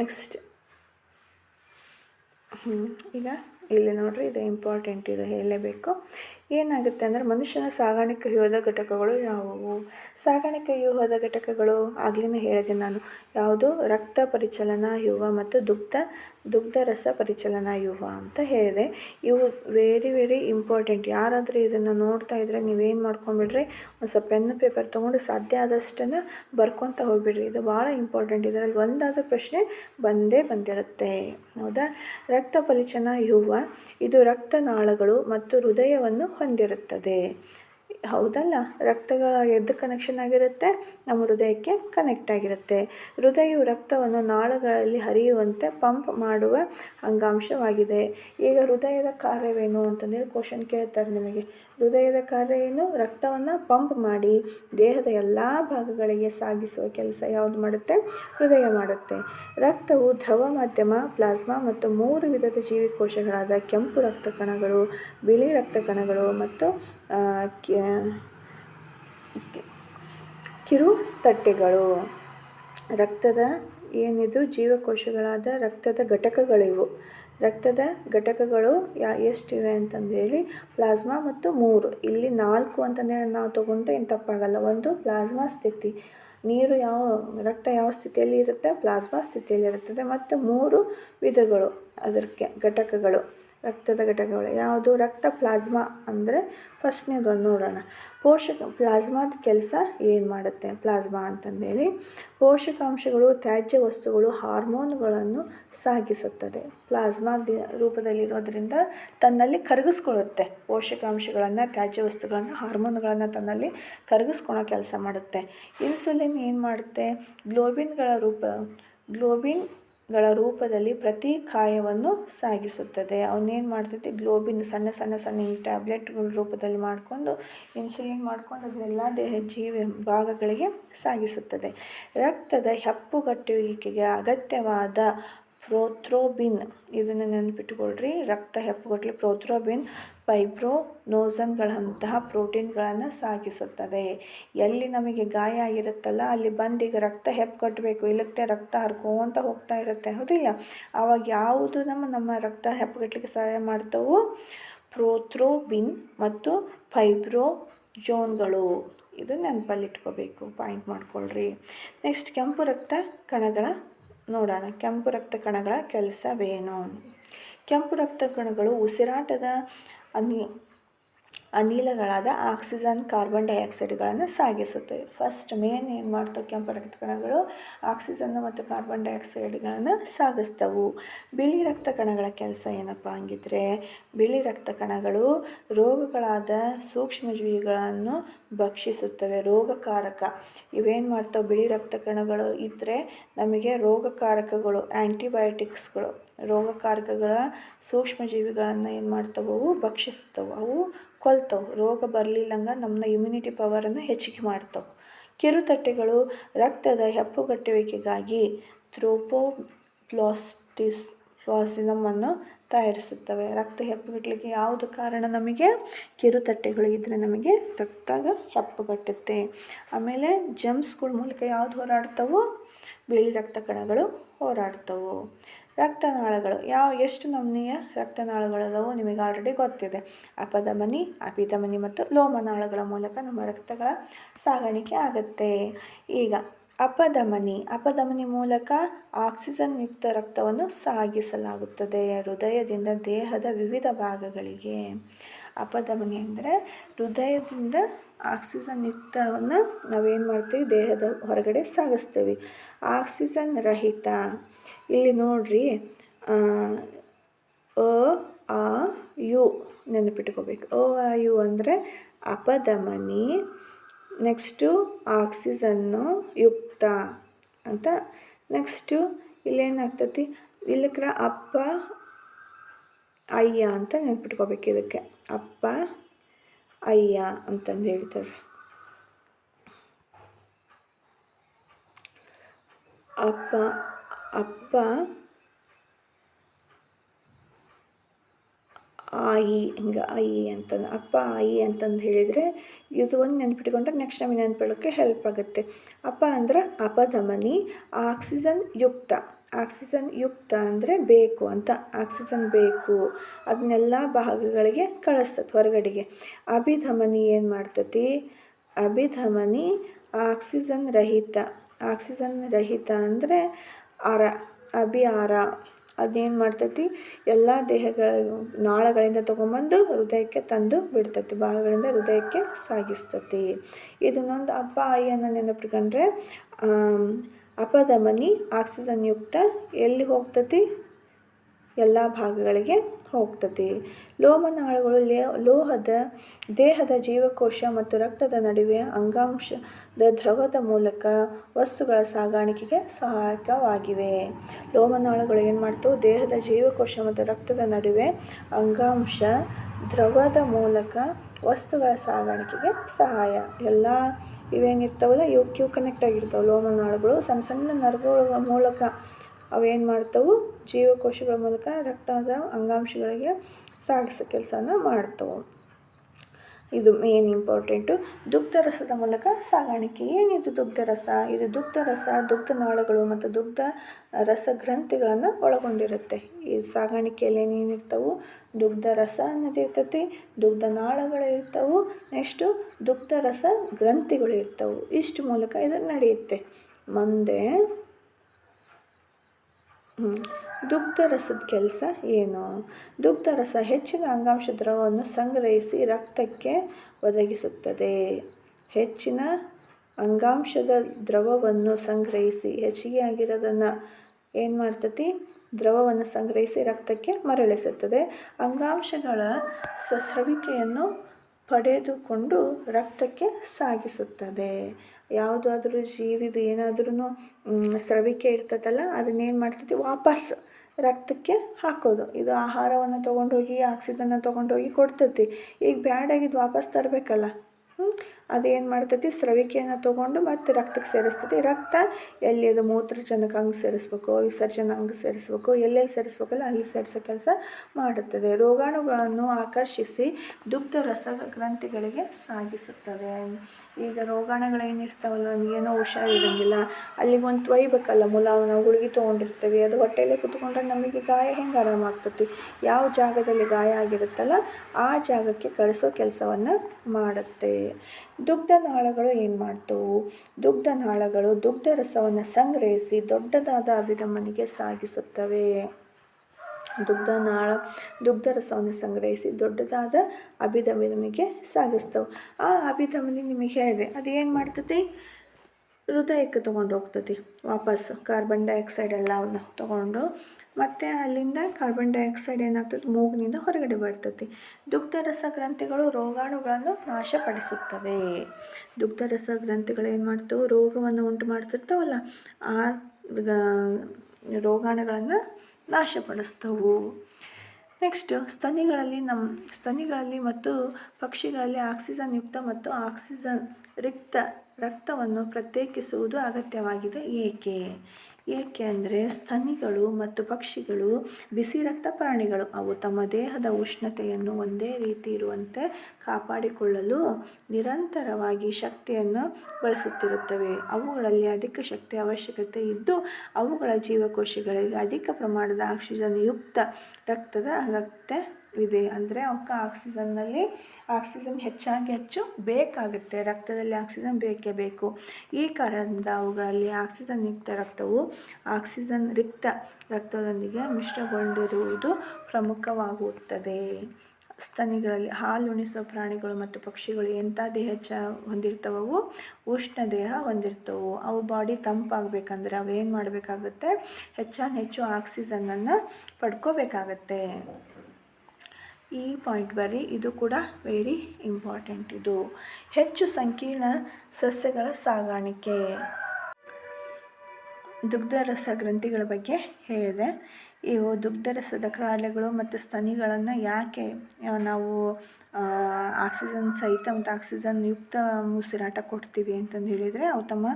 A: ನೆಕ್ಸ್ಟ್ ಈಗ ಇಲ್ಲಿ ನೋಡ್ರಿ, ಇದು ಇಂಪಾರ್ಟೆಂಟ್ ಇದು ಹೇಳಲೇಬೇಕು. ಏನಾಗುತ್ತೆ ಅಂದರೆ ಮನುಷ್ಯನ ಸಾಗಾಣಿಕೆ ವ್ಯೂಹದ ಘಟಕಗಳು ಯಾವುವು? ಸಾಗಾಣಿಕೆ ವ್ಯೂಹದ ಘಟಕಗಳು ಆಗಲೇ ಹೇಳಿದೆ ನಾನು. ಯಾವುದು? ರಕ್ತ ಪರಿಚಲನಾ ವ್ಯೂಹ ಮತ್ತು ದುಗ್ಧ ದುಗ್ಧರಸ ಪರಿಚಲನಾ ಯುವ ಅಂತ ಹೇಳಿದೆ. ಇವು ವೆರಿ ವೆರಿ ಇಂಪಾರ್ಟೆಂಟ್ ಯಾರಾದರೂ ಇದನ್ನು ನೋಡ್ತಾ ಇದ್ದರೆ ನೀವೇನು ಮಾಡ್ಕೊಂಬಿಡ್ರಿ ಒಂದು ಸ್ವಲ್ಪ ಪೆನ್ ಪೇಪರ್ ತೊಗೊಂಡು ಸಾಧ್ಯ ಆದಷ್ಟನ್ನು ಬರ್ಕೊತ ಹೋಗ್ಬಿಡ್ರಿ. ಇದು ಭಾಳ ಇಂಪಾರ್ಟೆಂಟ್ ಇದರಲ್ಲಿ ಒಂದಾದ ಪ್ರಶ್ನೆ ಬಂದೇ ಬಂದಿರುತ್ತೆ. ಹೌದಾ? ರಕ್ತ ಪರಿಚಲನಾ ಯುವ, ಇದು ರಕ್ತನಾಳಗಳು ಮತ್ತು ಹೃದಯವನ್ನು ಹೊಂದಿರುತ್ತದೆ. ಹೌದಲ್ಲ, ರಕ್ತಗಳ ಎದ್ದು ಕನೆಕ್ಷನ್ ಆಗಿರುತ್ತೆ, ನಮ್ಮ ಹೃದಯಕ್ಕೆ ಕನೆಕ್ಟ್ ಆಗಿರುತ್ತೆ. ಹೃದಯವು ರಕ್ತವನ್ನು ನಾಳಗಳಲ್ಲಿ ಹರಿಯುವಂತೆ ಪಂಪ್ ಮಾಡುವ ಅಂಗಾಂಶವಾಗಿದೆ. ಈಗ ಹೃದಯದ ಕಾರ್ಯವೇನು ಅಂತಂದೇಳಿ ಕ್ವಶನ್ ಕೇಳ್ತಾರೆ ನಿಮಗೆ. ಹೃದಯದ ಕಾರ್ಯ ಏನು? ರಕ್ತವನ್ನು ಪಂಪ್ ಮಾಡಿ ದೇಹದ ಎಲ್ಲ ಭಾಗಗಳಿಗೆ ಸಾಗಿಸುವ ಕೆಲಸ ಯಾವುದು ಮಾಡುತ್ತೆ? ಹೃದಯ ಮಾಡುತ್ತೆ. ರಕ್ತವು ದ್ರವ ಮಾಧ್ಯಮ, ಪ್ಲಾಸ್ಮಾ ಮತ್ತು ಮೂರು ವಿಧದ ಜೀವಿಕೋಶಗಳಾದ ಕೆಂಪು ರಕ್ತ ಕಣಗಳು, ಬಿಳಿ ರಕ್ತ ಕಣಗಳು ಮತ್ತು ಕಿರು ತಟ್ಟೆಗಳು. ರಕ್ತದ ಏನಿದು? ಜೀವಕೋಶಗಳಾದ ರಕ್ತದ ಘಟಕಗಳಿವು. ರಕ್ತದ ಘಟಕಗಳು ಯಾ, ಎಷ್ಟಿವೆ ಅಂತಂದೇಳಿ ಪ್ಲಾಸ್ಮಾ ಮತ್ತು ಮೂರು. ಇಲ್ಲಿ ನಾಲ್ಕು ಅಂತಂದೇಳಿ ನಾವು ತೊಗೊಂಡ್ರೆ ಏನು ತಪ್ಪಾಗಲ್ಲ. ಒಂದು, ಪ್ಲಾಸ್ಮಾ ಸ್ಥಿತಿ. ನೀರು ಯಾವ, ರಕ್ತ ಯಾವ ಸ್ಥಿತಿಯಲ್ಲಿ ಇರುತ್ತೆ ಪ್ಲಾಸ್ಮಾ ಸ್ಥಿತಿಯಲ್ಲಿ ಇರುತ್ತದೆ ಮತ್ತು ಮೂರು ವಿಧಗಳು ಅದಕ್ಕೆ ಘಟಕಗಳು. ರಕ್ತದ ಘಟಕಗಳು. ಯಾವುದು? ರಕ್ತ ಪ್ಲಾಸ್ಮಾ ಅಂದರೆ ಫಸ್ಟ್ನೇದು ನೋಡೋಣ. ಪೋಷಕ, ಪ್ಲಾಸ್ಮಾದ ಕೆಲಸ ಏನು ಮಾಡುತ್ತೆ? ಪ್ಲಾಸ್ಮಾ ಅಂತಂದೇಳಿ, ಪೋಷಕಾಂಶಗಳು, ತ್ಯಾಜ್ಯ ವಸ್ತುಗಳು, ಹಾರ್ಮೋನ್ಗಳನ್ನು ಸಾಗಿಸುತ್ತದೆ. ಪ್ಲಾಸ್ಮಾ ದಿ ರೂಪದಲ್ಲಿರೋದ್ರಿಂದ ತನ್ನಲ್ಲಿ ಕರಗಿಸ್ಕೊಳ್ಳುತ್ತೆ. ಪೋಷಕಾಂಶಗಳನ್ನು, ತ್ಯಾಜ್ಯ ವಸ್ತುಗಳನ್ನು, ಹಾರ್ಮೋನ್ಗಳನ್ನು ತನ್ನಲ್ಲಿ ಕರಗಿಸ್ಕೊಳ್ಳೋ ಕೆಲಸ ಮಾಡುತ್ತೆ. ಇನ್ಸುಲಿನ್ ಏನು ಮಾಡುತ್ತೆ? ಗ್ಲೋಬಿನ್ಗಳ ರೂಪ ಗ್ಲೋಬಿನ್ಗಳ ರೂಪದಲ್ಲಿ ಪ್ರತಿ ಕಾಯವನ್ನು ಸಾಗಿಸುತ್ತದೆ. ಅವನ್ನೇನು ಮಾಡ್ತೈತಿ? ಗ್ಲೋಬಿನ್, ಸಣ್ಣ ಸಣ್ಣ ಸಣ್ಣ ಈ ಟ್ಯಾಬ್ಲೆಟ್ಗಳ ರೂಪದಲ್ಲಿ ಮಾಡಿಕೊಂಡು, ಇನ್ಸುಲಿನ್ ಮಾಡಿಕೊಂಡು ಅದನ್ನೆಲ್ಲ ದೇಹ ಜೀವ ಭಾಗಗಳಿಗೆ ಸಾಗಿಸುತ್ತದೆ. ರಕ್ತದ ಹೆಪ್ಪುಗಟ್ಟುವಿಕೆಗೆ ಅಗತ್ಯವಾದ ಪ್ರೋಥ್ರೋಬಿನ್ ಇದನ್ನು ನೆನಪಿಟ್ಟುಕೊಳ್ಳ್ರಿ ರಕ್ತ ಹೆಪ್ಪುಗಟ್ಟಲೆ ಪ್ರೋಥ್ರೋಬಿನ್ ಪೈಬ್ರೋನೋಸನ್ಗಳಂತಹ ಪ್ರೋಟೀನ್ಗಳನ್ನು ಸಾಗಿಸುತ್ತದೆ. ಎಲ್ಲಿ ನಮಗೆ ಗಾಯ ಆಗಿರುತ್ತಲ್ಲ, ಅಲ್ಲಿ ಬಂದೀಗ ರಕ್ತ ರಕ್ತ ಹೆಪ್ಪುಗಟ್ಟಬೇಕು ಇಲ್ಲಕ್ಕೆ ರಕ್ತ ಹರ್ಕೋಂತ ಹೋಗ್ತಾ ಇರುತ್ತೆ. ಹೌದಿಲ್ಲ? ಆವಾಗ ಯಾವುದು ನಮ್ಮ ನಮ್ಮ ರಕ್ತ ಹೆಪ್ಪುಗಟ್ಟಲಿಕ್ಕೆ ಸಹಾಯ ಮಾಡ್ತವು? ಪ್ರೋಥ್ರೋಬಿನ್ ಮತ್ತು ಫೈಬ್ರೋ ಜೋನ್ಗಳು ಇದು ನೆನಪಲ್ಲಿ ಇಟ್ಕೋಬೇಕು. ಪಾಯಿಂಟ್ ಮಾಡ್ಕೊಳ್ರಿ. ನೆಕ್ಸ್ಟ್ ಕೆಂಪು ರಕ್ತ ಕಣಗಳ ನೋಡೋಣ. ಕೆಂಪು ರಕ್ತ ಕಣಗಳ ಕೆಲಸವೇನು? ಕೆಂಪು ರಕ್ತ ಕಣಗಳು ಉಸಿರಾಟದ ಅನಿಲಗಳಾದ ಆಕ್ಸಿಜನ್ ಕಾರ್ಬನ್ ಡೈಆಕ್ಸೈಡ್ಗಳನ್ನು ಸಾಗಿಸುತ್ತವೆ. ಫಸ್ಟ್ ಮೇನ್ ಏನು ಮಾಡ್ತವೆ ಕೆಂಪು ರಕ್ತ ಕಣಗಳು? ಆಕ್ಸಿಜನ್ ಮತ್ತು ಕಾರ್ಬನ್ ಡೈಆಕ್ಸೈಡ್ಗಳನ್ನು ಸಾಗಿಸ್ತವು. ಬಿಳಿ ರಕ್ತ ಕಣಗಳ ಕೆಲಸ ಏನಪ್ಪ ಹಂಗಿದ್ರೆ? ಬಿಳಿ ರಕ್ತ ಕಣಗಳು ರೋಗಗಳಾದ ಸೂಕ್ಷ್ಮಜೀವಿಗಳನ್ನು ಭಕ್ಷಿಸುತ್ತವೆ, ರೋಗಕಾರಕ. ಇವೇನು ಮಾಡ್ತಾವೆ? ಬಿಳಿ ರಕ್ತ ಕಣಗಳು ಇದ್ದರೆ ನಮಗೆ ರೋಗಕಾರಕಗಳು ಆ್ಯಂಟಿಬಯೋಟಿಕ್ಸ್ಗಳು ರೋಗಕಾರಕಗಳ ಸೂಕ್ಷ್ಮಜೀವಿಗಳನ್ನು ಏನು ಮಾಡ್ತವೆ? ಅವು ಭಕ್ಷಿಸ್ತವೆ ಅವು ಕೊಲ್ತವೆ. ರೋಗ ಬರಲಿಲ್ಲಂಗ ನಮ್ಮ ಇಮ್ಯುನಿಟಿ ಪವರನ್ನು ಹೆಚ್ಚಿಗೆ ಮಾಡ್ತವೆ. ಕಿರುತಟ್ಟೆಗಳು ರಕ್ತದ ಹೆಪ್ಪುಗಟ್ಟುವಿಕೆಗಾಗಿ ಥ್ರೋಪೋಪ್ಲಾಸ್ಟಿಸ್ ಪ್ಲಾಸಿನಮನ್ನು ತಯಾರಿಸುತ್ತವೆ. ರಕ್ತ ಹೆಪ್ಪುಗಟ್ಟಲಿಕ್ಕೆ ಯಾವುದು ಕಾರಣ ನಮಗೆ? ಕಿರುತಟ್ಟೆಗಳು ಇದ್ದರೆ ನಮಗೆ ರಕ್ತ ಹೆಪ್ಪುಗಟ್ಟುತ್ತೆ. ಆಮೇಲೆ ಜಮ್ಸ್ಗಳ ಮೂಲಕ ಯಾವುದು ಹೋರಾಡ್ತವೋ? ಬಿಳಿ ರಕ್ತ ಕಣಗಳು ಹೋರಾಡ್ತವೆ. ರಕ್ತನಾಳಗಳು. ಯಾವ, ಎಷ್ಟು ನಮೂನೆಯ ರಕ್ತನಾಳಗಳದಾವೋ ನಿಮಗೆ ಆಲ್ರೆಡಿ ಗೊತ್ತಿದೆ. ಅಪಧಮನಿ ಅಪಿಧಮನಿ ಮತ್ತು ಲೋಮನಾಳಗಳ ಮೂಲಕ ನಮ್ಮ ರಕ್ತಗಳ ಸಾಗಾಣಿಕೆ ಆಗುತ್ತೆ. ಈಗ ಅಪಧಮನಿ ಅಪಧಮನಿ ಮೂಲಕ ಆಕ್ಸಿಜನ್ ಯುಕ್ತ ರಕ್ತವನ್ನು ಸಾಗಿಸಲಾಗುತ್ತದೆ ಹೃದಯದಿಂದ ದೇಹದ ವಿವಿಧ ಭಾಗಗಳಿಗೆ. ಅಪಧಮನಿ ಅಂದರೆ ಹೃದಯದಿಂದ ಆಕ್ಸಿಜನ್ ಯುಕ್ತವನ್ನು ನಾವೇನು ಮಾಡ್ತೀವಿ? ದೇಹದ ಹೊರಗಡೆ ಸಾಗಿಸ್ತೀವಿ. ಆಕ್ಸಿಜನ್ ರಹಿತ. ಇಲ್ಲಿ ನೋಡ್ರಿ ಅ, ಆ, ಯು ನೆನಪಿಟ್ಕೋಬೇಕು. ಅ, ಆ, ಯು ಅಂದರೆ ಅಪಧಮನಿ, ನೆಕ್ಸ್ಟು ಆಕ್ಸಿಜನ್ನು ಯುಕ್ತ ಅಂತ. ನೆಕ್ಸ್ಟು ಇಲ್ಲೇನಾಗ್ತತಿ? ಇಲ್ಲಕ್ರ ಅಪ್ಪ, ಅಯ್ಯ ಅಂತ ನೆನ್ಪಿಟ್ಕೋಬೇಕು ಇದಕ್ಕೆ. ಅಪ್ಪ, ಅಯ್ಯ ಅಂತಂದು ಹೇಳ್ತಾರೆ. ಅಪ್ಪ ಅಪ್ಪ, ಆಯಿ, ಹಿಂಗೆ ಆಯಿ ಅಂತಂದು, ಅಪ್ಪ, ಆಯಿ ಅಂತಂದು ಹೇಳಿದರೆ ಇದು ಒಂದು ನೆನ್ಪಿಟ್ಕೊಂಡ್ರೆ ನೆಕ್ಸ್ಟ್ ನಮಗೆ ನೆನ್ಪಿಡೋಕ್ಕೆ ಹೆಲ್ಪ್ ಆಗುತ್ತೆ. ಅಪ್ಪ ಅಂದ್ರೆ ಅಪಧಮನಿ ಆಕ್ಸಿಜನ್ ಯುಕ್ತ. ಆಕ್ಸಿಜನ್ ಯುಕ್ತ ಅಂದರೆ ಬೇಕು ಅಂತ. ಆಕ್ಸಿಜನ್ ಬೇಕು ಅದನ್ನೆಲ್ಲ ಭಾಗಗಳಿಗೆ ಕಳಿಸ್ತದೆ ಹೊರಗಡೆಗೆ. ಅಭಿಧಮನಿ ಏನು ಮಾಡ್ತತಿ? ಅಭಿಧಮನಿ ಆಕ್ಸಿಜನ್ ರಹಿತ. ಆಕ್ಸಿಜನ್ ರಹಿತ ಅಂದರೆ ಅಭಿ ಆರ ಅದೇನು ಮಾಡ್ತೈತಿ? ಎಲ್ಲ ದೇಹಗಳ ನಾಳಗಳಿಂದ ತೊಗೊಂಬಂದು ಹೃದಯಕ್ಕೆ ತಂದು ಬಿಡ್ತೈತಿ ಭಾಗಗಳಿಂದ ಹೃದಯಕ್ಕೆ ಸಾಗಿಸ್ತತಿ. ಇದನ್ನೊಂದು ಅಪ್ಪ ಆಯಿಯನ್ನು ನೆನಪಿಟ್ಕೊಂಡ್ರೆ ಅಪಧಮನಿ ಆಕ್ಸಿಜನ್ ಯುಕ್ತ ಎಲ್ಲಿ ಹೋಗ್ತತಿ? ಎಲ್ಲ ಭಾಗಗಳಿಗೆ ಹೋಗ್ತತಿ ಲೋಮನಾಳಗಳು ಲೋಹದ, ದೇಹದ ಜೀವಕೋಶ ಮತ್ತು ರಕ್ತದ ನಡುವೆ ಅಂಗಾಂಶದ ದ್ರವದ ಮೂಲಕ ವಸ್ತುಗಳ ಸಾಗಾಣಿಕೆಗೆ ಸಹಾಯಕವಾಗಿವೆ. ಲೋಮನಾಳಗಳು ಏನು ಮಾಡ್ತವೆ ದೇಹದ ಜೀವಕೋಶ ಮತ್ತು ರಕ್ತದ ನಡುವೆ ಅಂಗಾಂಶ ದ್ರವದ ಮೂಲಕ ವಸ್ತುಗಳ ಸಾಗಾಣಿಕೆಗೆ ಸಹಾಯ. ಎಲ್ಲ ಇವೇನಿರ್ತಾವಲ್ಲ ಇವು ಕ್ಯೂ ಕನೆಕ್ಟ್ ಆಗಿರ್ತಾವೆ ಲೋಮನಾಳಗಳು ಸಣ್ಣ ಸಣ್ಣ ನರಗಳ ಮೂಲಕ ಅವೇನು ಮಾಡ್ತವು? ಜೀವಕೋಶಗಳ ಮೂಲಕ ರಕ್ತದ ಅಂಗಾಂಶಗಳಿಗೆ ಸಾಗಿಸೋ ಕೆಲಸನ ಮಾಡ್ತವು. ಇದು ಮೇನ್ ಇಂಪಾರ್ಟೆಂಟು ದುಗ್ಧ ರಸದ ಮೂಲಕ ಸಾಗಾಣಿಕೆ. ಏನಿದು ದುಗ್ಧ ರಸ? ಇದು ದುಗ್ಧ ರಸ, ದುಗ್ಧ ನಾಳಗಳು ಮತ್ತು ದುಗ್ಧ ರಸಗ್ರಂಥಿಗಳನ್ನು ಒಳಗೊಂಡಿರುತ್ತೆ. ಈ ಸಾಗಾಣಿಕೆಯಲ್ಲಿ ಏನೇನಿರ್ತವೆ ದುಗ್ಧ ರಸ ಅನ್ನೋದು ಇರ್ತೈತಿ, ದುಗ್ಧ ನಾಳಗಳು ಇರ್ತವೆ ನೆಕ್ಸ್ಟು ದುಗ್ಧ ರಸ ಗ್ರಂಥಿಗಳು ಇರ್ತವು. ಇಷ್ಟು ಮೂಲಕ ಇದು ನಡೆಯುತ್ತೆ. ಮುಂದೆ ದುಗ್ಧ ರಸದ ಕೆಲಸ ಏನು? ದುಗ್ಧ ರಸ ಹೆಚ್ಚಿನ ಅಂಗಾಂಶ ದ್ರವವನ್ನು ಸಂಗ್ರಹಿಸಿ ರಕ್ತಕ್ಕೆ ಒದಗಿಸುತ್ತದೆ. ಹೆಚ್ಚಿನ ಅಂಗಾಂಶದ ದ್ರವವನ್ನು ಸಂಗ್ರಹಿಸಿ, ಹೆಚ್ಚಿಗೆ ಆಗಿರೋದನ್ನು ಏನು ಮಾಡ್ತತಿ? ದ್ರವವನ್ನು ಸಂಗ್ರಹಿಸಿ ರಕ್ತಕ್ಕೆ ಮರಳಿಸುತ್ತದೆ. ಅಂಗಾಂಶಗಳ ಸಸ್ರವಿಕೆಯನ್ನು ಪಡೆದುಕೊಂಡು ರಕ್ತಕ್ಕೆ ಸಾಗಿಸುತ್ತದೆ. ಯಾವುದಾದ್ರೂ ಜೀವಿದು ಏನಾದ್ರೂ ಸ್ರವಿಕೆ ಇರ್ತದಲ್ಲ, ಅದನ್ನೇನು ಮಾಡ್ತೈತಿ? ವಾಪಸ್ ರಕ್ತಕ್ಕೆ ಹಾಕೋದು. ಇದು ಆಹಾರವನ್ನು ತೊಗೊಂಡೋಗಿ, ಆಕ್ಸಿಜನ್ನ ತೊಗೊಂಡೋಗಿ ಕೊಡ್ತೈತಿ. ಈಗ ಬ್ಯಾಡಾಗಿದ್ದು ವಾಪಸ್ ತರಬೇಕಲ್ಲ? ಅದೇನು ಮಾಡ್ತೈತಿ? ಸ್ರವಿಕೆಯನ್ನು ತೊಗೊಂಡು ಮತ್ತು ರಕ್ತಕ್ಕೆ ಸೇರಿಸ್ತೈತಿ. ರಕ್ತ ಎಲ್ಲಿ ಅದು ಮೂತ್ರಜನಕ ಹಂಗೆ ಸೇರಿಸ್ಬೇಕು, ವಿಸರ್ಜನೆ ಹಂಗೆ ಸೇರಿಸ್ಬೇಕು, ಎಲ್ಲೆಲ್ಲಿ ಸೇರಿಸ್ಬೇಕಲ್ಲ ಅಲ್ಲಿ ಸೇರಿಸೋ ಕೆಲಸ ಮಾಡುತ್ತದೆ. ರೋಗಾಣುಗಳನ್ನು ಆಕರ್ಷಿಸಿ ದುಗ್ಧ ರಸ ಗ್ರಂಥಿಗಳಿಗೆ ಸಾಗಿಸುತ್ತದೆ ಈಗ ರೋಗಾಣುಗಳೇನಿರ್ತಾವಲ್ಲ ನಮಗೇನೋ ಹುಷಾರಿರೋಂಗಿಲ್ಲ. ಅಲ್ಲಿಗೆ ಒಂದು ತೊಯ್ಬೇಕಲ್ಲ ಮುಲ ನಾವು ಗುಳಿಗೆ ತೊಗೊಂಡಿರ್ತೀವಿ. ಅದು ಹೊಟ್ಟೆಯಲ್ಲೇ ಕುತ್ಕೊಂಡ್ರೆ ನಮಗೆ ಗಾಯ ಹೆಂಗೆ ಆರಾಮಾಗ್ತತಿ? ಯಾವ ಜಾಗದಲ್ಲಿ ಗಾಯ ಆಗಿರುತ್ತಲ್ಲ, ಆ ಜಾಗಕ್ಕೆ ಕಳಿಸೋ ಕೆಲಸವನ್ನು ಮಾಡುತ್ತೆ. ದುಗ್ಧ ನಾಳಗಳು ಏನು ಮಾಡ್ತವು? ದುಗ್ಧನಾಳಗಳು ದುಗ್ಧ ರಸವನ್ನು ಸಂಗ್ರಹಿಸಿ ದೊಡ್ಡದಾದ ಅಭಿಧಮನಿಗೆ ಸಾಗಿಸುತ್ತವೆ. ದುಗ್ಧನಾಳ ದುಗ್ಧ ರಸವನ್ನು ಸಂಗ್ರಹಿಸಿ ದೊಡ್ಡದಾದ ಅಭಿಧಮನಿಗೆ ಸಾಗಿಸ್ತವೆ. ಆ ಅಭಿಧಮನಿ ನಿಮಗೆ ಹೇಳಿದೆ, ಅದು ಏನು ಮಾಡ್ತತಿ? ಹೃದಯಕ್ಕೆ ತೊಗೊಂಡು ಹೋಗ್ತತಿ. ವಾಪಸ್ ಕಾರ್ಬನ್ ಡೈಆಕ್ಸೈಡ್ ಎಲ್ಲವನ್ನು ತೊಗೊಂಡು ಮತ್ತು ಅಲ್ಲಿಂದ ಕಾರ್ಬನ್ ಡೈಆಕ್ಸೈಡ್ ಏನಾಗ್ತದೆ? ಮೂಗಿನಿಂದ ಹೊರಗಡೆ ಬರ್ತದೆ. ದುಗ್ಧರಸ ಗ್ರಂಥಿಗಳು ರೋಗಾಣುಗಳನ್ನು ನಾಶಪಡಿಸುತ್ತವೆ. ದುಗ್ಧರಸ ಗ್ರಂಥಿಗಳು ಏನು ಮಾಡ್ತವೆ? ರೋಗವನ್ನು ಉಂಟು ಮಾಡ್ತಿರ್ತಾವಲ್ಲ, ಆ ರೋಗಾಣುಗಳನ್ನು ನಾಶಪಡಿಸ್ತವು. ನೆಕ್ಸ್ಟ್ ಸ್ತನಿಗಳಲ್ಲಿ ನಮ್ಮ ಸ್ತನಿಗಳಲ್ಲಿ ಮತ್ತು ಪಕ್ಷಿಗಳಲ್ಲಿ ಆಕ್ಸಿಜನ್ ಯುಕ್ತ ಮತ್ತು ಆಕ್ಸಿಜನ್ ರಿಕ್ತ ರಕ್ತವನ್ನು ಪ್ರತ್ಯೇಕಿಸುವುದು ಅಗತ್ಯವಾಗಿದೆ. ಏಕೆ? ಏಕೆ ಅಂದರೆ ಸ್ತನಿಗಳು ಮತ್ತು ಪಕ್ಷಿಗಳು ಬಿಸಿ ರಕ್ತ ಪ್ರಾಣಿಗಳು. ಅವು ತಮ್ಮ ದೇಹದ ಉಷ್ಣತೆಯನ್ನು ಒಂದೇ ರೀತಿ ಇರುವಂತೆ ಕಾಪಾಡಿಕೊಳ್ಳಲು ನಿರಂತರವಾಗಿ ಶಕ್ತಿಯನ್ನು ಬಳಸುತ್ತಿರುತ್ತವೆ. ಅವುಗಳಲ್ಲಿ ಅಧಿಕ ಶಕ್ತಿ ಅವಶ್ಯಕತೆ ಇದ್ದು, ಅವುಗಳ ಜೀವಕೋಶಗಳಿಗೆ ಅಧಿಕ ಪ್ರಮಾಣದ ಆಕ್ಸಿಜನ್ ಯುಕ್ತ ರಕ್ತದ ಅಗತ್ಯ ಇದೆ ಅಂದರೆ ಅವಕ್ಕೆ ಆಕ್ಸಿಜನ್ನಲ್ಲಿ ಆಕ್ಸಿಜನ್ ಹೆಚ್ಚಾಗಿ ಹೆಚ್ಚು ಬೇಕಾಗುತ್ತೆ. ರಕ್ತದಲ್ಲಿ ಆಕ್ಸಿಜನ್ ಬೇಕೇ ಬೇಕು. ಈ ಕಾರಣದಿಂದ ಅವುಗಳಲ್ಲಿ ಆಕ್ಸಿಜನ್ ಯುಕ್ತ ರಕ್ತವು ಆಕ್ಸಿಜನ್ ರಿಕ್ತ ರಕ್ತದೊಂದಿಗೆ ಮಿಶ್ರಗೊಂಡಿರುವುದು ಪ್ರಮುಖವಾಗುತ್ತದೆ. ಸ್ತನಿಗಳಲ್ಲಿ ಹಾಲು ಉಣಿಸುವ ಪ್ರಾಣಿಗಳು ಮತ್ತು ಪಕ್ಷಿಗಳು ಎಂಥ ದೇಹ ಚ ಹೊಂದಿರ್ತವವು ಉಷ್ಣ ದೇಹ ಹೊಂದಿರ್ತವು. ಅವು ಬಾಡಿ ತಂಪಾಗಬೇಕಂದ್ರೆ ಅವು ಏನು ಮಾಡಬೇಕಾಗುತ್ತೆ? ಹೆಚ್ಚಾನು ಹೆಚ್ಚು ಆಕ್ಸಿಜನನ್ನು ಪಡ್ಕೋಬೇಕಾಗತ್ತೆ. ಈ ಪಾಯಿಂಟ್ ಬರ್ರಿ ಇದು ಕೂಡ ವೆರಿ ಇಂಪಾರ್ಟೆಂಟ್ ಇದು. ಹೆಚ್ಚು ಸಂಕೀರ್ಣ ಸಸ್ಯಗಳ ಸಾಗಾಣಿಕೆ. ದುಗ್ಧರಸ ಗ್ರಂಥಿಗಳ ಬಗ್ಗೆ ಹೇಳಿದೆ. ಇವು ದುಗ್ಧರಸದ ಕ್ರಾಲೆಗಳು ಮತ್ತು ಸ್ತನಿಗಳನ್ನು ಯಾಕೆ ನಾವು ಆಕ್ಸಿಜನ್ ಸಹಿತ ಮತ್ತು ಆಕ್ಸಿಜನ್ ಯುಕ್ತ ಉಸಿರಾಟ ಕೊಡ್ತೀವಿ ಅಂತಂದು ಹೇಳಿದರೆ ಅವು ತಮ್ಮ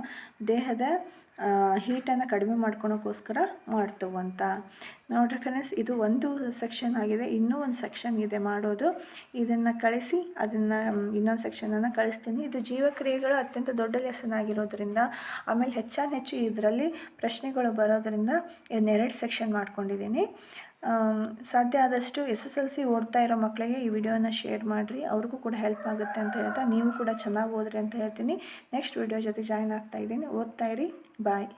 A: ದೇಹದ ಹೀಟನ್ನು ಕಡಿಮೆ ಮಾಡ್ಕೊಳೋಕ್ಕೋಸ್ಕರ ಮಾಡ್ತವಂತ ನೋಡಿರಿ ಫ್ರೆಂಡ್ಸ್ ಇದು ಒಂದು ಸೆಕ್ಷನ್ ಆಗಿದೆ, ಇನ್ನೂ ಒಂದು ಸೆಕ್ಷನ್ ಇದೆ ಮಾಡೋದು. ಇದನ್ನು ಕಳಿಸಿ, ಅದನ್ನು ಇನ್ನೊಂದು ಸೆಕ್ಷನನ್ನು ಕಳಿಸ್ತೀನಿ. ಇದು ಜೀವಕ್ರಿಯೆಗಳು ಅತ್ಯಂತ ದೊಡ್ಡ ಲೆಸನ್ ಆಗಿರೋದ್ರಿಂದ, ಆಮೇಲೆ ಹೆಚ್ಚಾನು ಹೆಚ್ಚು ಇದರಲ್ಲಿ ಪ್ರಶ್ನೆಗಳು ಬರೋದರಿಂದ ಇನ್ನೆರಡು ಸೆಕ್ಷನ್ ಮಾಡ್ಕೊಂಡಿದ್ದೀನಿ. ಸಾಧ್ಯ ಆದಷ್ಟು ಎಸ್ ಎಸ್ ಎಲ್ ಸಿ ಓದ್ತಾ ಇರೋ ಮಕ್ಕಳಿಗೆ ಈ ವಿಡಿಯೋನ ಶೇರ್ ಮಾಡಿರಿ. ಅವ್ರಿಗೂ ಕೂಡ ಹೆಲ್ಪ್ ಆಗುತ್ತೆ ಅಂತ ಹೇಳ್ತಾ, ನೀವು ಕೂಡ ಚೆನ್ನಾಗಿ ಓದ್ರಿ ಅಂತ ಹೇಳ್ತೀನಿ. ನೆಕ್ಸ್ಟ್ ವಿಡಿಯೋ ಜೊತೆ ಜಾಯ್ನ್ ಆಗ್ತಾ ಇದ್ದೀನಿ. ಓದ್ತಾ ಇರಿ. ಬಾಯ್.